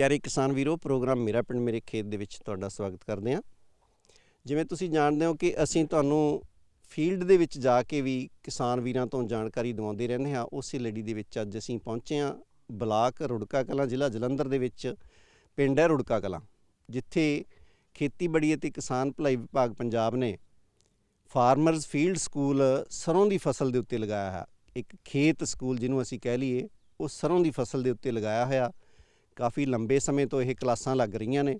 ਪਿਆਰੇ ਕਿਸਾਨ ਵੀਰੋ, ਪ੍ਰੋਗਰਾਮ ਮੇਰਾ ਪਿੰਡ ਮੇਰੇ ਖੇਤ ਦੇ ਵਿੱਚ ਤੁਹਾਡਾ ਸਵਾਗਤ ਕਰਦੇ ਹਾਂ। ਜਿਵੇਂ ਤੁਸੀਂ ਜਾਣਦੇ ਹੋ ਕਿ ਅਸੀਂ ਤੁਹਾਨੂੰ ਫੀਲਡ ਦੇ ਵਿੱਚ ਜਾ ਕੇ ਵੀ ਕਿਸਾਨ ਵੀਰਾਂ ਤੋਂ ਜਾਣਕਾਰੀ ਦਿਵਾਉਂਦੇ ਰਹਿੰਦੇ ਹਾਂ, ਉਸੇ ਲੜੀ ਦੇ ਵਿੱਚ ਅੱਜ ਅਸੀਂ ਪਹੁੰਚੇ ਹਾਂ ਬਲਾਕ ਰੁੜਕਾ ਕਲਾਂ, ਜ਼ਿਲ੍ਹਾ ਜਲੰਧਰ ਦੇ ਵਿੱਚ ਪਿੰਡ ਹੈ ਰੁੜਕਾ ਕਲਾਂ, ਜਿੱਥੇ ਖੇਤੀਬਾੜੀ ਅਤੇ ਕਿਸਾਨ ਭਲਾਈ ਵਿਭਾਗ ਪੰਜਾਬ ਨੇ ਫਾਰਮਰਜ਼ ਫੀਲਡ ਸਕੂਲ ਸਰੋਂ ਦੀ ਫਸਲ ਦੇ ਉੱਤੇ ਲਗਾਇਆ ਹੈ ਇੱਕ ਖੇਤ ਸਕੂਲ ਜਿਹਨੂੰ ਅਸੀਂ ਕਹਿ ਲਈਏ, ਉਹ ਸਰੋਂ ਦੀ ਫਸਲ ਦੇ ਉੱਤੇ ਲਗਾਇਆ ਹੋਇਆ ਕਾਫੀ ਲੰਬੇ ਸਮੇਂ ਤੋਂ ਇਹ ਕਲਾਸਾਂ ਲੱਗ ਰਹੀਆਂ ਨੇ।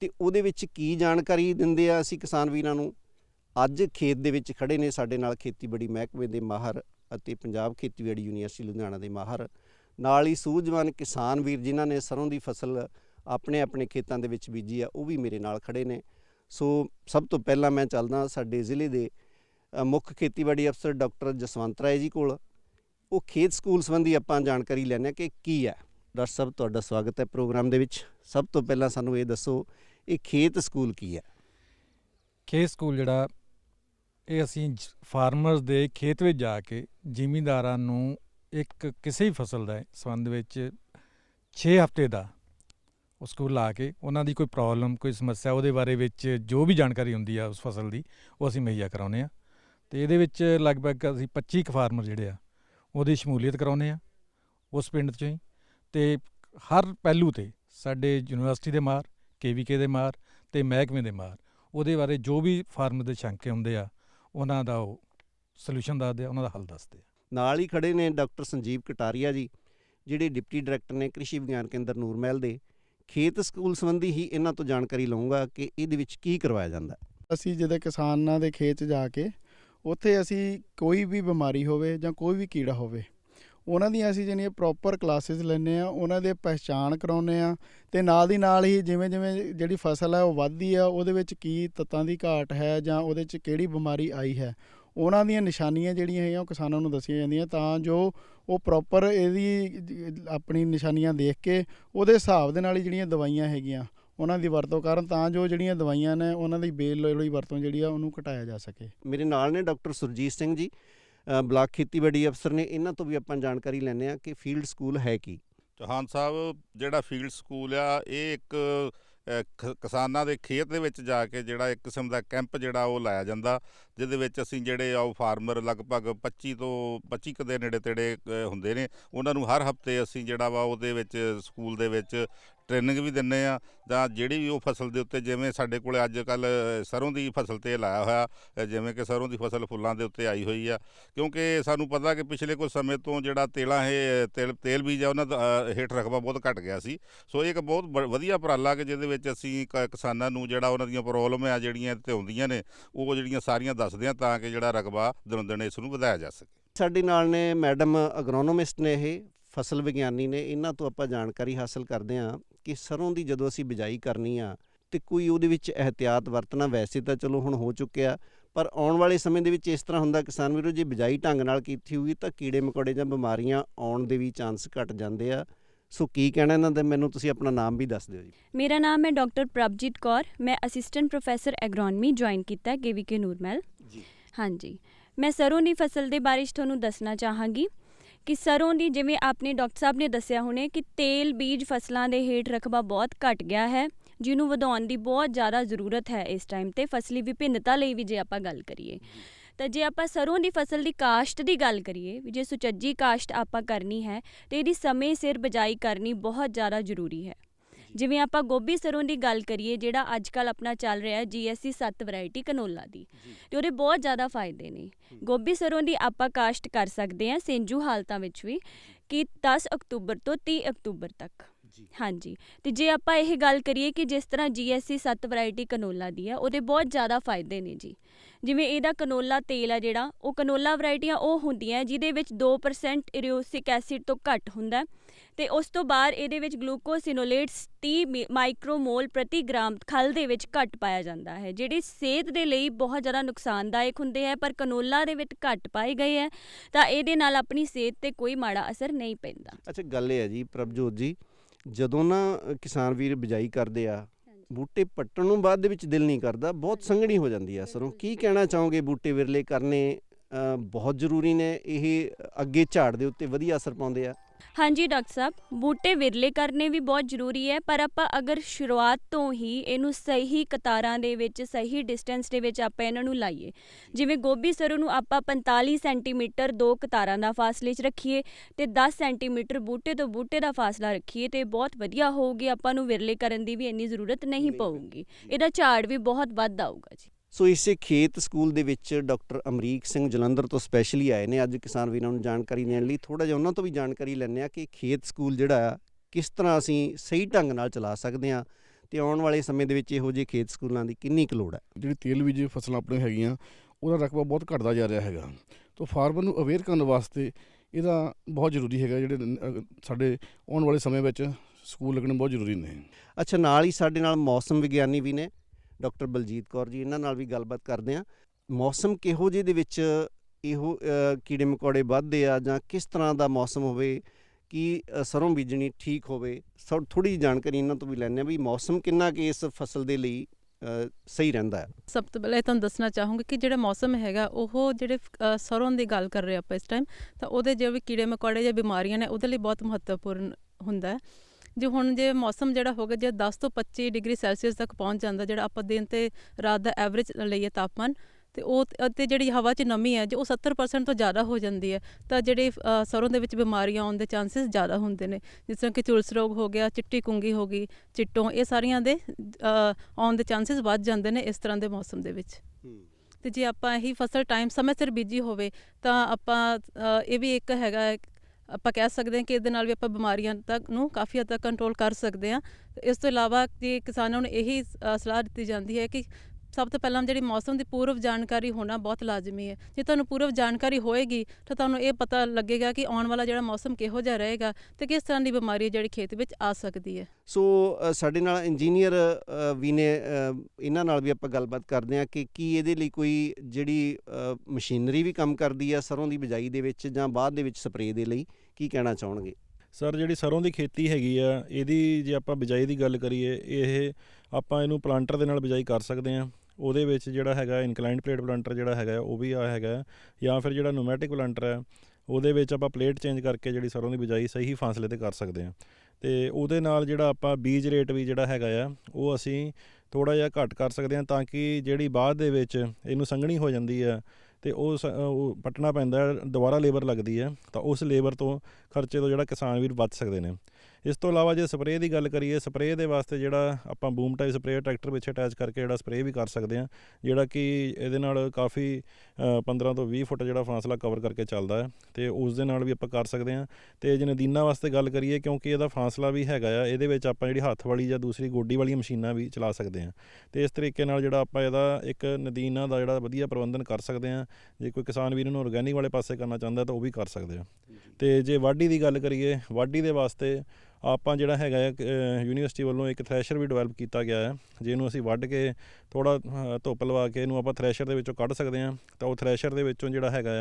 ਤੇ ਉਹਦੇ ਵਿੱਚ ਕੀ ਜਾਣਕਾਰੀ ਦਿੰਦੇ ਆ ਅਸੀਂ ਕਿਸਾਨ ਵੀਰਾਂ ਨੂੰ? ਅੱਜ ਖੇਤ ਦੇ ਵਿੱਚ ਖੜੇ ਨੇ ਸਾਡੇ ਨਾਲ ਖੇਤੀਬਾੜੀ ਮਹਿਕਮੇ ਦੇ ਮਾਹਰ ਅਤੇ ਪੰਜਾਬ ਖੇਤੀਬਾੜੀ ਯੂਨੀਵਰਸਿਟੀ ਲੁਧਿਆਣਾ ਦੇ ਮਾਹਰ। ਨਾਲ ਹੀ ਸੂਝਵਾਨ ਕਿਸਾਨ ਵੀਰ ਜਿਨ੍ਹਾਂ ਨੇ ਸਰੋਂ ਦੀ ਫਸਲ ਆਪਣੇ ਆਪਣੇ ਖੇਤਾਂ ਦੇ ਵਿੱਚ ਬੀਜੀ ਆ, ਉਹ ਵੀ ਮੇਰੇ ਨਾਲ ਖੜੇ ਨੇ। ਸੋ ਸਭ ਤੋਂ ਪਹਿਲਾਂ ਮੈਂ ਚੱਲਦਾ ਸਾਡੇ ਜ਼ਿਲ੍ਹੇ ਦੇ ਮੁੱਖ ਖੇਤੀਬਾੜੀ ਅਫਸਰ ਡਾਕਟਰ ਜਸਵੰਤ ਰਾਏ ਜੀ ਕੋਲ। ਉਹ ਖੇਤ ਸਕੂਲ ਸੰਬੰਧੀ ਆਪਾਂ ਜਾਣਕਾਰੀ ਲੈਣੇ ਕਿ ਕੀ ਹੈ। ਡਾਕਟਰ ਸਾਹਿਬ, ਤੁਹਾਡਾ ਸਵਾਗਤ ਹੈ ਪ੍ਰੋਗਰਾਮ ਦੇ ਵਿੱਚ। ਸਭ ਤੋਂ ਪਹਿਲਾਂ ਸਾਨੂੰ ਇਹ ਦੱਸੋ, ਇਹ ਖੇਤ ਸਕੂਲ ਕੀ ਹੈ? ਖੇਤ ਸਕੂਲ ਜਿਹੜਾ, ਇਹ ਅਸੀਂ ਫਾਰਮਰਸ ਦੇ ਖੇਤ ਵਿੱਚ ਜਾ ਕੇ ਜ਼ਿਮੀਂਦਾਰਾਂ ਨੂੰ ਇੱਕ ਕਿਸੇ ਵੀ ਫਸਲ ਦਾ ਸੰਬੰਧ ਵਿੱਚ 6 ਹਫ਼ਤੇ ਦਾ ਉਹ ਸਕੂਲ ਲਾ ਕੇ ਉਹਨਾਂ ਦੀ ਕੋਈ ਪ੍ਰੋਬਲਮ, ਕੋਈ ਸਮੱਸਿਆ ਉਹਦੇ ਬਾਰੇ ਵਿੱਚ ਜੋ ਵੀ ਜਾਣਕਾਰੀ ਹੁੰਦੀ ਆ ਉਸ ਫਸਲ ਦੀ, ਉਹ ਅਸੀਂ ਮੁਹੱਈਆ ਕਰਾਉਂਦੇ ਆ ਤੇ ਇਹਦੇ ਵਿੱਚ ਲਗਭਗ ਅਸੀਂ 25 ਕੁ ਫਾਰਮਰ ਜਿਹੜੇ ਆ, ਉਹਦੀ ਸ਼ਮੂਲੀਅਤ ਕਰਾਉਂਦੇ ਆ ਉਸ ਪਿੰਡ 'ਚੋਂ ਹੀ। ਤੇ ਹਰ ਪਹਿਲੂ ਤੇ ਸਾਡੇ ਯੂਨੀਵਰਸਿਟੀ ਦੇ ਮਾਰ ਕੇਵੀਕੇ ਦੇ ਮਾਰ ਤੇ ਮਹਿਕਮੇ ਦੇ ਮਾਰ ਉਹਦੇ ਬਾਰੇ ਜੋ ਵੀ ਫਾਰਮਰ ਦੇ ਸ਼ੰਕੇ ਹੁੰਦੇ ਆ ਉਹਨਾਂ ਦਾ ਉਹ ਸੋਲੂਸ਼ਨ ਦੱਸਦੇ ਆ ਉਹਨਾਂ ਦਾ ਹੱਲ ਦੱਸਦੇ ਆ। ਨਾਲ ਹੀ ਖੜੇ ਨੇ ਡਾਕਟਰ ਸੰਜੀਵ ਕਟਾਰੀਆ ਜੀ ਜਿਹੜੇ ਡਿਪਟੀ ਡਾਇਰੈਕਟਰ ਨੇ ਕ੍ਰਿਸ਼ੀ ਵਿਗਿਆਨ ਕੇਂਦਰ ਨੂਰਮਹਿਲ ਦੇ। ਖੇਤ ਸਕੂਲ ਸੰਬੰਧੀ ਹੀ ਇਹਨਾਂ ਤੋਂ ਜਾਣਕਾਰੀ ਲਵਾਂਗਾ ਕਿ ਇਹਦੇ ਵਿੱਚ ਕੀ ਕਰਵਾਇਆ ਜਾਂਦਾ। ਅਸੀਂ ਜਦੋਂ ਕਿਸਾਨਾਂ ਦੇ ਖੇਤ 'ਚ ਜਾ ਕੇ ਉੱਥੇ ਅਸੀਂ ਕੋਈ ਵੀ ਬਿਮਾਰੀ ਹੋਵੇ ਜਾਂ ਕੋਈ ਵੀ ਕੀੜਾ ਹੋਵੇ ਉਹਨਾਂ ਦੀਆਂ ਅਸੀਂ ਜਿਹੜੀਆਂ ਪ੍ਰੋਪਰ ਕਲਾਸਿਸ ਲੈਂਦੇ ਆ ਉਹਨਾਂ ਦੇ ਪਹਿਚਾਣ ਕਰਾਉਂਦੇ ਆ ਤੇ ਨਾਲ ਦੀ ਨਾਲ ਹੀ ਜਿਵੇਂ ਜਿਵੇਂ ਜਿਹੜੀ ਫਸਲ ਹੈ ਉਹ ਵੱਧਦੀ ਆ, ਉਹਦੇ ਵਿੱਚ ਕੀ ਤੱਤਾਂ ਦੀ ਘਾਟ ਹੈ ਜਾਂ ਉਹਦੇ 'ਚ ਕਿਹੜੀ ਬਿਮਾਰੀ ਆਈ ਹੈ, ਉਹਨਾਂ ਦੀਆਂ ਨਿਸ਼ਾਨੀਆਂ ਜਿਹੜੀਆਂ ਹੈਗੀਆਂ ਉਹ ਕਿਸਾਨਾਂ ਨੂੰ ਦੱਸੀਆਂ ਜਾਂਦੀਆਂ ਤਾਂ ਜੋ ਉਹ ਪ੍ਰੋਪਰ ਇਹਦੀ ਆਪਣੀ ਨਿਸ਼ਾਨੀਆਂ ਦੇਖ ਕੇ ਉਹਦੇ ਹਿਸਾਬ ਦੇ ਨਾਲ ਹੀ ਜਿਹੜੀਆਂ ਦਵਾਈਆਂ ਹੈਗੀਆਂ ਉਹਨਾਂ ਦੀ ਵਰਤੋਂ ਕਰਨ ਤਾਂ ਜੋ ਜਿਹੜੀਆਂ ਦਵਾਈਆਂ ਨੇ ਉਹਨਾਂ ਦੀ ਬੇਲੋੜੀ ਵਰਤੋਂ ਜਿਹੜੀ ਆ ਉਹਨੂੰ ਘਟਾਇਆ ਜਾ ਸਕੇ। ਮੇਰੇ ਨਾਲ ਨੇ ਡਾਕਟਰ ਸੁਰਜੀਤ ਸਿੰਘ ਜੀ। ਬਲਾਕ ਖੇਤੀਬਾੜੀ ਅਫਸਰ ਨੇ ਇਹਨਾਂ ਤੋਂ ਵੀ ਆਪਾਂ ਜਾਣਕਾਰੀ ਲੈਣੇ ਆ ਕਿ ਫੀਲਡ ਸਕੂਲ ਹੈ ਕੀ? ਚੌਹਾਨ ਸਾਹਿਬ, ਜਿਹੜਾ ਫੀਲਡ ਸਕੂਲ ਆ, ਇਹ ਇੱਕ ਖ- ਕਿਸਾਨਾਂ ਦੇ ਖੇਤ ਦੇ ਵਿੱਚ ਜਾ ਕੇ ਜਿਹੜਾ ਇੱਕ ਕਿਸਮ ਦਾ ਕੈਂਪ ਜਿਹੜਾ ਉਹ ਲਾਇਆ ਜਾਂਦਾ, ਜਿਹਦੇ ਵਿੱਚ ਅਸੀਂ ਜਿਹੜੇ ਆ ਉਹ ਫਾਰਮਰ ਲਗਭਗ 25 ਤੋਂ 25 ਕੁ ਦੇ ਨੇੜੇ ਤੇੜੇ ਹੁੰਦੇ ਨੇ। ਉਹਨਾਂ ਨੂੰ ਹਰ ਹਫ਼ਤੇ ਅਸੀਂ ਜਿਹੜਾ ਵਾ ਉਹਦੇ ਵਿੱਚ, ਸਕੂਲ ਦੇ ਵਿੱਚ ਟ੍ਰੇਨਿੰਗ ਵੀ ਦਿੰਨੇ ਆ ਤਾਂ ਜਿਹੜੀ ਵੀ ਉਹ ਫਸਲ ਦੇ ਉੱਤੇ ਜਿਵੇਂ ਸਾਡੇ ਕੋਲ ਅੱਜ ਕੱਲ ਸਰੋਂ ਦੀ ਫਸਲ ਤੇ ਲਾਇਆ ਹੋਇਆ ਜਿਵੇਂ ਕਿ ਸਰੋਂ ਦੀ ਫਸਲ ਫੁੱਲਾਂ ਦੇ ਉੱਤੇ ਆਈ ਹੋਈ ਆ। ਕਿਉਂਕਿ ਸਾਨੂੰ ਪਤਾ ਕਿ ਪਿਛਲੇ ਕੁਝ ਸਮੇਂ ਤੋਂ ਜਿਹੜਾ ਤੇਲਾਂ ਇਹ, ਤੇਲ ਤੇਲ ਬੀਜ ਆ, ਉਹਨਾਂ ਦਾ ਹੇਠ ਰਕਬਾ ਬਹੁਤ ਘਟ ਗਿਆ ਸੀ। ਸੋ ਇਹ ਇੱਕ ਬਹੁਤ ਬ- ਵਧੀਆ ਉਪਰਾਲਾ ਕਿ ਜਿਹਦੇ ਵਿੱਚ ਅਸੀਂ ਕ- ਕਿਸਾਨਾਂ ਨੂੰ ਜਿਹੜਾ ਉਹਨਾਂ ਦੀਆਂ ਪ੍ਰੋਬਲਮ ਆ, ਜਿਹੜੀਆਂ ਇਹ ਤੇ ਹੁੰਦੀਆਂ ਨੇ, ਉਹ ਜਿਹੜੀਆਂ ਸਾਰੀਆਂ ਦੱਸਦੇ ਆ ਤਾਂ ਕਿ ਜਿਹੜਾ ਰਕਬਾ ਦਿਨੋਂ ਦਿਨ ਇਸ ਨੂੰ ਵਧਾਇਆ ਜਾ ਸਕੇ। ਸਾਡੇ ਨਾਲ ਨੇ ਮੈਡਮ ਅਗਰੋਨੋਮਿਸਟ ਨੇ ਇਹ ਫਸਲ ਵਿਗਿਆਨੀ ਨੇ ਇਹਨਾਂ ਤੋਂ ਆਪਾਂ ਜਾਣਕਾਰੀ ਹਾਸਲ ਕਰਦੇ ਹਾਂ ਕਿ ਸਰੋਂ ਦੀ ਜਦੋਂ ਅਸੀਂ ਬਿਜਾਈ ਕਰਨੀ ਆ ਤੇ ਕੋਈ ਉਹਦੇ ਵਿੱਚ ਇਹਤਿਆਤ ਵਰਤਣਾ ਵੈਸੇ ਤਾਂ ਚਲੋ ਹੁਣ ਹੋ ਚੁੱਕਿਆ ਪਰ ਆਉਣ ਵਾਲੇ ਸਮੇਂ ਦੇ ਵਿੱਚ ਇਸ ਤਰ੍ਹਾਂ ਹੁੰਦਾ ਕਿਸਾਨ ਵੀਰੋ ਜੇ ਬਿਜਾਈ ਢੰਗ ਨਾਲ ਕੀਤੀ ਹੋਈ ਤਾਂ ਕੀੜੇ ਮਕੌੜੇ ਜਾਂ ਬਿਮਾਰੀਆਂ ਆਉਣ ਦੇ ਵੀ ਚਾਂਸ ਘਟ ਜਾਂਦੇ ਆ। ਸੋ ਕੀ ਕਹਿਣਾ ਇਹਨਾਂ ਦਾ? ਮੈਨੂੰ ਤੁਸੀਂ ਆਪਣਾ ਨਾਮ ਵੀ ਦੱਸ ਦਿਓ ਜੀ। ਮੇਰਾ ਨਾਮ ਹੈ ਡਾਕਟਰ ਪ੍ਰਭਜੀਤ ਕੌਰ। ਮੈਂ ਅਸਿਸਟੈਂਟ ਪ੍ਰੋਫੈਸਰ ਐਗਰੋਨਮੀ ਜੁਆਇਨ ਕੀਤਾ ਹੈ ਕੇਵੀਕੇ ਨੂਰਮਹਿਲ। ਜੀ। ਹਾਂਜੀ। ਮੈਂ ਸਰੋਂ ਦੀ ਫਸਲ ਦੇ ਬਾਰੇ 'ਚ ਤੁਹਾਨੂੰ ਦੱਸਣਾ ਚਾਹਾਂਗੀ। ਕਿ ਸਰੋਂ ਦੀ ਜਿਵੇਂ ਆਪਣੇ ਡਾਕਟਰ ਸਾਹਿਬ ਨੇ ਦੱਸਿਆ ਹੁਣੇ ਕਿ ਤੇਲ ਬੀਜ ਫਸਲਾਂ ਦੇ ਹੇਠ ਰਕਬਾ ਬਹੁਤ ਘਟ ਗਿਆ ਹੈ, ਜਿਹਨੂੰ ਵਧਾਉਣ ਦੀ ਬਹੁਤ ਜ਼ਿਆਦਾ ਜ਼ਰੂਰਤ ਹੈ ਇਸ ਟਾਈਮ ਤੇ ਫਸਲੀ ਵਿਭਿੰਨਤਾ ਲਈ ਵੀ ਜੇ ਆਪਾਂ ਗੱਲ ਕਰੀਏ। ਤਾਂ ਜੇ ਆਪਾਂ ਸਰੋਂ ਦੀ ਫਸਲ ਦੀ ਕਾਸ਼ਤ ਦੀ ਗੱਲ ਕਰੀਏ, ਵੀ ਜੇ ਸੁਚੱਜੀ ਕਾਸ਼ਤ ਆਪਾਂ ਕਰਨੀ ਹੈ, ਤੇ ਇਹਦੀ ਸਮੇਂ ਸਿਰ ਬਜਾਈ ਕਰਨੀ ਬਹੁਤ ਜ਼ਿਆਦਾ ਜ਼ਰੂਰੀ ਹੈ। ਜਿਵੇਂ ਆਪਾਂ ਗੋਭੀ ਸਰੋਂ ਦੀ ਗੱਲ ਕਰੀਏ ਜਿਹੜਾ ਅੱਜ ਕੱਲ ਆਪਣਾ ਚੱਲ ਰਿਹਾ ਹੈ ਜੀਐਸਸੀ 7 ਵੈਰਾਈਟੀ ਕਨੋਲਾ ਦੀ ਤੇ ਉਹਦੇ ਬਹੁਤ ਜ਼ਿਆਦਾ ਫਾਇਦੇ ਨੇ। ਗੋਭੀ ਸਰੋਂ ਦੀ ਆਪਾਂ ਕਾਸ਼ਤ ਕਰ ਸਕਦੇ ਹਾਂ ਸਿੰਜੂ ਹਾਲਤਾਂ ਵਿੱਚ ਵੀ ਕਿ 10 ਅਕਤੂਬਰ ਤੋਂ 30 ਅਕਤੂਬਰ ਤੱਕ। ਜੀ ਹਾਂਜੀ। ਤੇ ਜੇ ਆਪਾਂ ਇਹ ਗੱਲ ਕਰੀਏ ਕਿ ਜਿਸ ਤਰ੍ਹਾਂ ਜੀਐਸਸੀ 7 ਵੈਰਾਈਟੀ ਕਨੋਲਾ ਦੀ ਆ ਉਹਦੇ ਬਹੁਤ ਜ਼ਿਆਦਾ ਫਾਇਦੇ ਨੇ ਜੀ। ਜਿਵੇਂ ਇਹਦਾ ਕਨੋਲਾ ਤੇਲ ਆ ਜਿਹੜਾ ਉਹ ਕਨੋਲਾ ਵੈਰਾਈਟੀਆਂ ਉਹ ਹੁੰਦੀਆਂ ਜਿਹਦੇ ਵਿੱਚ 2% ਇਰਿਓਸਿਕ ਐਸਿਡ ਤੋਂ ਘੱਟ ਹੁੰਦਾ ਹੈ ਤੇ ਉਸ ਤੋਂ ਬਾਅਦ ਇਹਦੇ ਵਿੱਚ ਗਲੂਕੋਸਿਨੋਲੇਟਸ 30 ਮੀ- ਮਾਈਕਰੋਮੋਲ ਪ੍ਰਤੀ ਗ੍ਰਾਮ ਖਲ ਦੇ ਵਿੱਚ ਘੱਟ ਪਾਇਆ ਜਾਂਦਾ ਹੈ ਜਿਹੜੀ ਸਿਹਤ ਦੇ ਲਈ ਬਹੁਤ ਜ਼ਿਆਦਾ ਨੁਕਸਾਨਦਾਇਕ ਹੁੰਦੇ ਹੈ ਪਰ ਕਨੋਲਾ ਦੇ ਵਿੱਚ ਘੱਟ ਪਾਏ ਗਏ ਹੈ ਤਾਂ ਇਹਦੇ ਨਾਲ ਆਪਣੀ ਸਿਹਤ ਤੇ ਕੋਈ ਮਾੜਾ ਅਸਰ ਨਹੀਂ ਪੈਂਦਾ। ਅੱਛਾ ਗੱਲ ਇਹ ਹੈ ਜੀ ਪ੍ਰਭਜੋਤ ਜੀ ਜਦੋਂ ਨਾ ਕਿਸਾਨ ਵੀਰ ਬਿਜਾਈ ਕਰਦੇ ਆ ਬੂਟੇ ਪੱਟਣ ਨੂੰ ਬਾਅਦ ਦੇ ਵਿੱਚ ਦਿਲ ਨਹੀਂ ਕਰਦਾ ਬਹੁਤ ਸੰਘਣੀ ਹੋ ਜਾਂਦੀ ਆ ਸਰੋਂ। ਕੀ ਕਹਿਣਾ ਚਾਹੋਗੇ ਬੂਟੇ ਵਿਰਲੇ ਕਰਨੇ ਬਹੁਤ ਜ਼ਰੂਰੀ ਨੇ ਇਹ ਅੱਗੇ ਝਾੜ ਦੇ ਉੱਤੇ ਵਧੀਆ ਅਸਰ ਪਾਉਂਦੇ ਆ? ਹਾਂਜੀ ਡਾਕਟਰ ਸਾਹਿਬ ਬੂਟੇ ਵਿਰਲੇ ਕਰਨੇ ਵੀ ਬਹੁਤ ਜ਼ਰੂਰੀ ਹੈ ਪਰ ਆਪਾਂ ਅਗਰ ਸ਼ੁਰੂਆਤ ਤੋਂ ਹੀ ਇਹਨੂੰ ਸਹੀ ਕਤਾਰਾਂ ਦੇ ਵਿੱਚ ਸਹੀ ਡਿਸਟੈਂਸ ਦੇ ਵਿੱਚ ਆਪਾਂ ਇਹਨਾਂ ਨੂੰ ਲਾਈਏ ਜਿਵੇਂ ਗੋਭੀ ਸਰੋਂ ਨੂੰ ਆਪਾਂ 45 ਸੈਂਟੀਮੀਟਰ ਦੋ ਕਤਾਰਾਂ ਦਾ ਫਾਸਲੇ 'ਚ ਰੱਖੀਏ ਤੇ 10 ਸੈਂਟੀਮੀਟਰ ਬੂਟੇ ਤੋਂ ਬੂਟੇ ਦਾ ਫਾਸਲਾ ਰੱਖੀਏ ਤੇ ਬਹੁਤ ਵਧੀਆ ਹੋਊਗੀ ਆਪਾਂ ਨੂੰ ਵਿਰਲੇ ਕਰਨ ਦੀ ਵੀ ਇੰਨੀ ਜ਼ਰੂਰਤ ਨਹੀਂ ਪਊਗੀ। ਇਹਦਾ ਝਾੜ ਵੀ ਬਹੁਤ ਵੱਧ ਆਊਗਾ ਜੀ। ਸੋ ਇਸੇ ਖੇਤ ਸਕੂਲ ਦੇ ਵਿੱਚ ਡਾਕਟਰ ਅਮਰੀਕ ਸਿੰਘ ਜਲੰਧਰ ਤੋਂ ਸਪੈਸ਼ਲੀ ਆਏ ਨੇ। ਅੱਜ ਕਿਸਾਨ ਵੀਰਾਂ ਨੂੰ ਜਾਣਕਾਰੀ ਦੇਣ ਲਈ ਥੋੜਾ ਜਿਹਾ ਉਹਨਾਂ ਤੋਂ ਵੀ ਜਾਣਕਾਰੀ ਲੈਂਦੇ ਆ ਕਿ ਖੇਤ ਸਕੂਲ ਜਿਹੜਾ ਆ ਕਿਸ ਤਰ੍ਹਾਂ ਅਸੀਂ ਸਹੀ ਢੰਗ ਨਾਲ ਚਲਾ ਸਕਦੇ ਆ ਤੇ ਆਉਣ ਵਾਲੇ ਸਮੇਂ ਦੇ ਵਿੱਚ ਇਹੋ ਜਿਹੇ ਖੇਤ ਸਕੂਲਾਂ ਦੀ ਕਿੰਨੀ ਕੁ ਲੋੜ ਹੈ? ਜਿਹੜੀ ਤੇਲ ਬੀਜ ਫਸਲਾਂ ਆਪਣੇ ਹੈਗੀਆਂ ਉਹਦਾ ਰਕਬਾ ਬਹੁਤ ਘਟਦਾ ਜਾ ਰਿਹਾ ਹੈਗਾ। ਤੋਂ ਫਾਰਮਰ ਨੂੰ ਅਵੇਅਰ ਕਰਨ ਵਾਸਤੇ ਇਹਦਾ ਬਹੁਤ ਜ਼ਰੂਰੀ ਹੈਗਾ ਜਿਹੜੇ ਸਾਡੇ ਆਉਣ ਵਾਲੇ ਸਮੇਂ ਵਿੱਚ ਸਕੂਲ ਲੱਗਣੇ ਬਹੁਤ ਜ਼ਰੂਰੀ ਨੇ। ਅੱਛਾ ਨਾਲ ਹੀ ਸਾਡੇ ਨਾਲ ਮੌਸਮ ਵਿਗਿਆਨੀ ਵੀ ਨੇ। ਡਾਕਟਰ ਬਲਜੀਤ ਕੌਰ ਜੀ ਇਹਨਾਂ ਨਾਲ ਵੀ ਗੱਲਬਾਤ ਕਰਦੇ ਆ ਮੌਸਮ ਕਿਹੋ ਜਿਹੇ ਦੇ ਵਿੱਚ ਇਹੋ ਕੀੜੇ ਮਕੌੜੇ ਵੱਧਦੇ ਆ ਜਾਂ ਕਿਸ ਤਰ੍ਹਾਂ ਦਾ ਮੌਸਮ ਹੋਵੇ ਕਿ ਅ, ਸਰੋਂ ਬੀਜਣੀ ਠੀਕ ਹੋਵੇ ਥੋੜੀ ਜਿਹੀ ਜਾਣਕਾਰੀ ਇਹਨਾਂ ਤੋਂ ਵੀ ਲੈਣੇ ਆ ਵੀ ਮੌਸਮ ਕਿੰਨਾ ਕਿ ਇਸ ਫਸਲ ਦੇ ਲਈ ਸਹੀ ਰਹਿੰਦਾ ਹੈ। ਸਭ ਤੋਂ ਪਹਿਲਾਂ ਇਹ ਤੁਹਾਨੂੰ ਦੱਸਣਾ ਚਾਹੂੰਗੀ ਕਿ ਜਿਹੜਾ ਮੌਸਮ ਹੈਗਾ ਉਹ ਜਿਹੜੇ ਅ, ਸਰੋਂ ਦੀ ਗੱਲ ਕਰ ਰਹੇ ਆਪਾਂ ਇਸ ਟਾਈਮ ਤਾਂ ਉਹਦੇ ਜਿਹੜੇ ਕੀੜੇ ਮਕੌੜੇ ਜਾਂ ਬਿਮਾਰੀਆਂ ਨੇ ਉਹਦੇ ਲਈ ਬਹੁਤ ਮਹੱਤਵਪੂਰਨ ਹੁੰਦਾ ਹੈ। ਜੇ ਹੁਣ ਜੇ ਮੌਸਮ ਜਿਹੜਾ ਹੋਗਾ ਜੇ 10 ਤੋਂ 25 ਡਿਗਰੀ ਸੈਲਸੀਅਸ ਤੱਕ ਪਹੁੰਚ ਜਾਂਦਾ ਜਿਹੜਾ ਆਪਾਂ ਦਿਨ ਤੇ ਰਾਤ ਦਾ ਐਵਰੇਜ ਲਈਏ ਤਾਪਮਾਨ ਤੇ ਉਹ ਤੇ ਜਿਹੜੀ ਹਵਾ 'ਚ ਨਮੀ ਹੈ ਜੇ ਉਹ 70% ਤੋਂ ਜ਼ਿਆਦਾ ਹੋ ਜਾਂਦੀ ਹੈ ਤਾਂ ਜਿਹੜੇ ਸਰੋਂ ਦੇ ਵਿੱਚ ਬਿਮਾਰੀਆਂ ਆਉਣ ਦੇ ਚਾਂਸਸ ਜ਼ਿਆਦਾ ਹੁੰਦੇ ਨੇ। ਜਿਸ ਤਰ੍ਹਾਂ ਕਿ ਝੁਲਸ ਰੋਗ ਹੋ ਗਿਆ ਚਿੱਟੀ ਕੁੰਗੀ ਹੋ ਗਈ ਚਿੱਟੋਂ ਇਹ ਸਾਰੀਆਂ ਦੇ ਆਉਣ ਦੇ ਚਾਂਸਸ ਵੱਧ ਜਾਂਦੇ ਨੇ ਇਸ ਤਰ੍ਹਾਂ ਦੇ ਮੌਸਮ ਦੇ ਵਿੱਚ। ਤੇ ਜੇ ਆਪਾਂ ਇਹੀ ਫਸਲ ਟਾਈਮ ਸਮੇਂ ਸਿਰ ਬੀਜੀ ਹੋਵੇ ਤਾਂ ਆਪਾਂ ਇਹ ਵੀ ਇੱਕ ਹੈਗਾ ਆਪਾਂ ਕਹਿ ਸਕਦੇ ਹਾਂ ਕਿ ਇਹਦੇ ਨਾਲ ਵੀ ਆਪਾਂ ਬਿਮਾਰੀਆਂ ਤੱਕ ਨੂੰ ਕਾਫੀ ਹੱਦ ਤੱਕ ਕੰਟਰੋਲ ਕਰ ਸਕਦੇ ਹਾਂ। ਤੇ ਇਸ ਤੋਂ ਇਲਾਵਾ ਜੇ ਕਿਸਾਨਾਂ ਨੂੰ ਇਹੀ ਸਲਾਹ ਦਿੱਤੀ ਜਾਂਦੀ ਹੈ ਕਿ ਸਭ ਤੋਂ ਪਹਿਲਾਂ ਜਿਹੜੀ ਮੌਸਮ ਦੀ ਪੂਰਵ ਜਾਣਕਾਰੀ ਹੋਣਾ ਬਹੁਤ ਲਾਜ਼ਮੀ ਹੈ। ਜੇ ਤੁਹਾਨੂੰ ਪੂਰਵ ਜਾਣਕਾਰੀ ਹੋਏਗੀ ਤਾਂ ਤੁਹਾਨੂੰ ਇਹ ਪਤਾ ਲੱਗੇਗਾ ਕਿ ਆਉਣ ਵਾਲਾ ਜਿਹੜਾ ਮੌਸਮ ਕਿਹੋ ਜਿਹਾ ਰਹੇਗਾ ਤੇ ਕਿਸ ਤਰ੍ਹਾਂ ਦੀ ਬਿਮਾਰੀ ਜਿਹੜੀ ਖੇਤ ਵਿੱਚ ਆ ਸਕਦੀ ਹੈ। ਸੋ ਸਾਡੇ ਨਾਲ ਇੰਜੀਨੀਅਰ ਵੀ ਨੇ ਇਹਨਾਂ ਨਾਲ ਵੀ ਆਪਾਂ ਗੱਲਬਾਤ ਕਰਦੇ ਹਾਂ ਕਿ ਕੀ ਇਹਦੇ ਲਈ ਕੋਈ ਜਿਹੜੀ ਮਸ਼ੀਨਰੀ ਵੀ ਕੰਮ ਕਰਦੀ ਆ ਸਰੋਂ ਦੀ ਬਿਜਾਈ ਦੇ ਵਿੱਚ ਜਾਂ ਬਾਅਦ ਦੇ ਵਿੱਚ ਸਪਰੇਅ ਦੇ ਲਈ ਕੀ ਕਹਿਣਾ ਚਾਹਣਗੇ? ਸਰ ਜਿਹੜੀ ਸਰੋਂ ਦੀ ਖੇਤੀ ਹੈਗੀ ਆ ਇਹਦੀ ਜੇ ਆਪਾਂ ਬਿਜਾਈ ਦੀ ਗੱਲ ਕਰੀਏ ਇਹ ਆਪਾਂ ਇਹਨੂੰ ਪਲਾਂਟਰ ਦੇ ਨਾਲ ਬਿਜਾਈ ਕਰ ਸਕਦੇ ਆ ਉਹਦੇ ਵਿੱਚ ਜਿਹੜਾ ਹੈਗਾ ਇਨਕਲਾਈਨਡ ਪਲੇਟ ਪਲਾਂਟਰ ਜਿਹੜਾ ਹੈਗਾ, ਉਹ ਵੀ ਆ ਹੈਗਾ ਜਾਂ ਫਿਰ ਜਿਹੜਾ ਨੋਮੈਟਿਕ ਪਲਾਂਟਰ ਹੈ, ਉਹਦੇ ਵਿੱਚ ਆਪਾਂ ਪਲੇਟ ਚੇਂਜ ਕਰਕੇ ਜਿਹੜੀ ਸਰੋਂ ਦੀ ਬਿਜਾਈ ਸਹੀ ਫਾਸਲੇ ਤੇ ਕਰ ਸਕਦੇ ਹਾਂ। ਤੇ ਉਹਦੇ ਨਾਲ ਜਿਹੜਾ ਆਪਾਂ ਬੀਜ ਰੇਟ ਵੀ ਜਿਹੜਾ ਹੈਗਾ ਆ, ਉਹ ਅਸੀਂ ਥੋੜਾ ਜਿਹਾ ਘੱਟ ਕਰ ਸਕਦੇ ਹਾਂ ਤਾਂ ਕਿ ਜਿਹੜੀ ਬਾਅਦ ਦੇ ਵਿੱਚ ਇਹਨੂੰ ਸੰਘਣੀ ਹੋ ਜਾਂਦੀ ਆ ਤੇ ਉਹ ਸ- ਉਹ ਪੱਟਣਾ ਪੈਂਦਾ ਦੁਬਾਰਾ ਲੇਬਰ ਲੱਗਦੀ ਹੈ, ਤਾਂ ਉਸ ਲੇਬਰ ਤੋਂ ਖਰਚੇ ਤੋਂ ਜਿਹੜਾ ਕਿਸਾਨ ਵੀਰ ਬਚ ਸਕਦੇ ਨੇ। ਇਸ ਤੋਂ ਇਲਾਵਾ ਜੇ ਸਪਰੇਅ ਦੀ ਗੱਲ ਕਰੀਏ ਸਪਰੇਅ ਦੇ ਵਾਸਤੇ ਜਿਹੜਾ ਆਪਾਂ ਬੂਮ ਟਾਈਪ ਸਪਰੇਅ ਟਰੈਕਟਰ ਵਿੱਚ ਅਟੈਚ ਕਰਕੇ ਜਿਹੜਾ ਸਪਰੇਅ ਵੀ ਕਰ ਸਕਦੇ ਆ ਜਿਹੜਾ ਕਿ ਇਹਦੇ ਨਾਲ ਕਾਫੀ ਅ, 15 ਤੋਂ 20 ਫੁੱਟ ਜਿਹੜਾ ਫਾਸਲਾ ਕਵਰ ਕਰਕੇ ਚੱਲਦਾ ਹੈ ਤੇ ਉਸ ਦੇ ਨਾਲ ਵੀ ਆਪਾਂ ਕਰ ਸਕਦੇ ਆ ਤੇ ਜੇ ਨਦੀਨਾਂ ਵਾਸਤੇ ਗੱਲ ਕਰੀਏ ਕਿਉਂਕਿ ਇਹਦਾ ਫਾਸਲਾ ਵੀ ਹੈਗਾ ਆ ਇਹਦੇ ਵਿੱਚ ਆਪਾਂ ਜਿਹੜੀ ਹੱਥ ਵਾਲੀ ਜਾਂ ਦੂਸਰੀ ਗੋਡੀ ਵਾਲੀਆਂ ਮਸ਼ੀਨਾਂ ਵੀ ਚਲਾ ਸਕਦੇ ਆ ਤੇ ਇਸ ਤਰੀਕੇ ਨਾਲ ਜਿਹੜਾ ਆਪਾਂ ਇਹਦਾ ਇੱਕ ਨਦੀਨਾਂ ਦਾ ਜਿਹੜਾ ਵਧੀਆ ਪ੍ਰਬੰਧਨ ਕਰ ਸਕਦੇ ਆ ਜੇ ਕੋਈ ਕਿਸਾਨ ਵੀਰ ਨੂੰ ਆਰਗੈਨਿਕ ਵਾਲੇ ਪਾਸੇ ਕਰਨਾ ਚਾਹੁੰਦਾ ਤਾਂ ਉਹ ਵੀ ਕਰ ਸਕਦੇ ਆ ਤੇ ਜੇ ਵਾਢੀ ਦੀ ਗੱਲ ਕਰੀਏ ਵਾਢੀ ਦੇ ਵਾਸਤੇ ਆਪਾਂ ਜਿਹੜਾ ਹੈਗਾ ਹੈ ਯੂਨੀਵਰਸਿਟੀ ਵੱਲੋਂ ਇੱਕ ਥ੍ਰੈਸ਼ਰ ਵੀ ਡਿਵੈਲਪ ਕੀਤਾ ਗਿਆ ਹੈ, ਜਿਹਨੂੰ ਅਸੀਂ ਵੱਢ ਕੇ ਥੋੜਾ ਧੁੱਪ ਲਵਾ ਕੇ ਇਹਨੂੰ ਆਪਾਂ ਥ੍ਰੈਸ਼ਰ ਦੇ ਵਿੱਚੋਂ ਕੱਢ ਸਕਦੇ ਹਾਂ, ਤਾਂ ਉਹ ਥ੍ਰੈਸ਼ਰ ਦੇ ਵਿੱਚੋਂ ਜਿਹੜਾ ਹੈਗਾ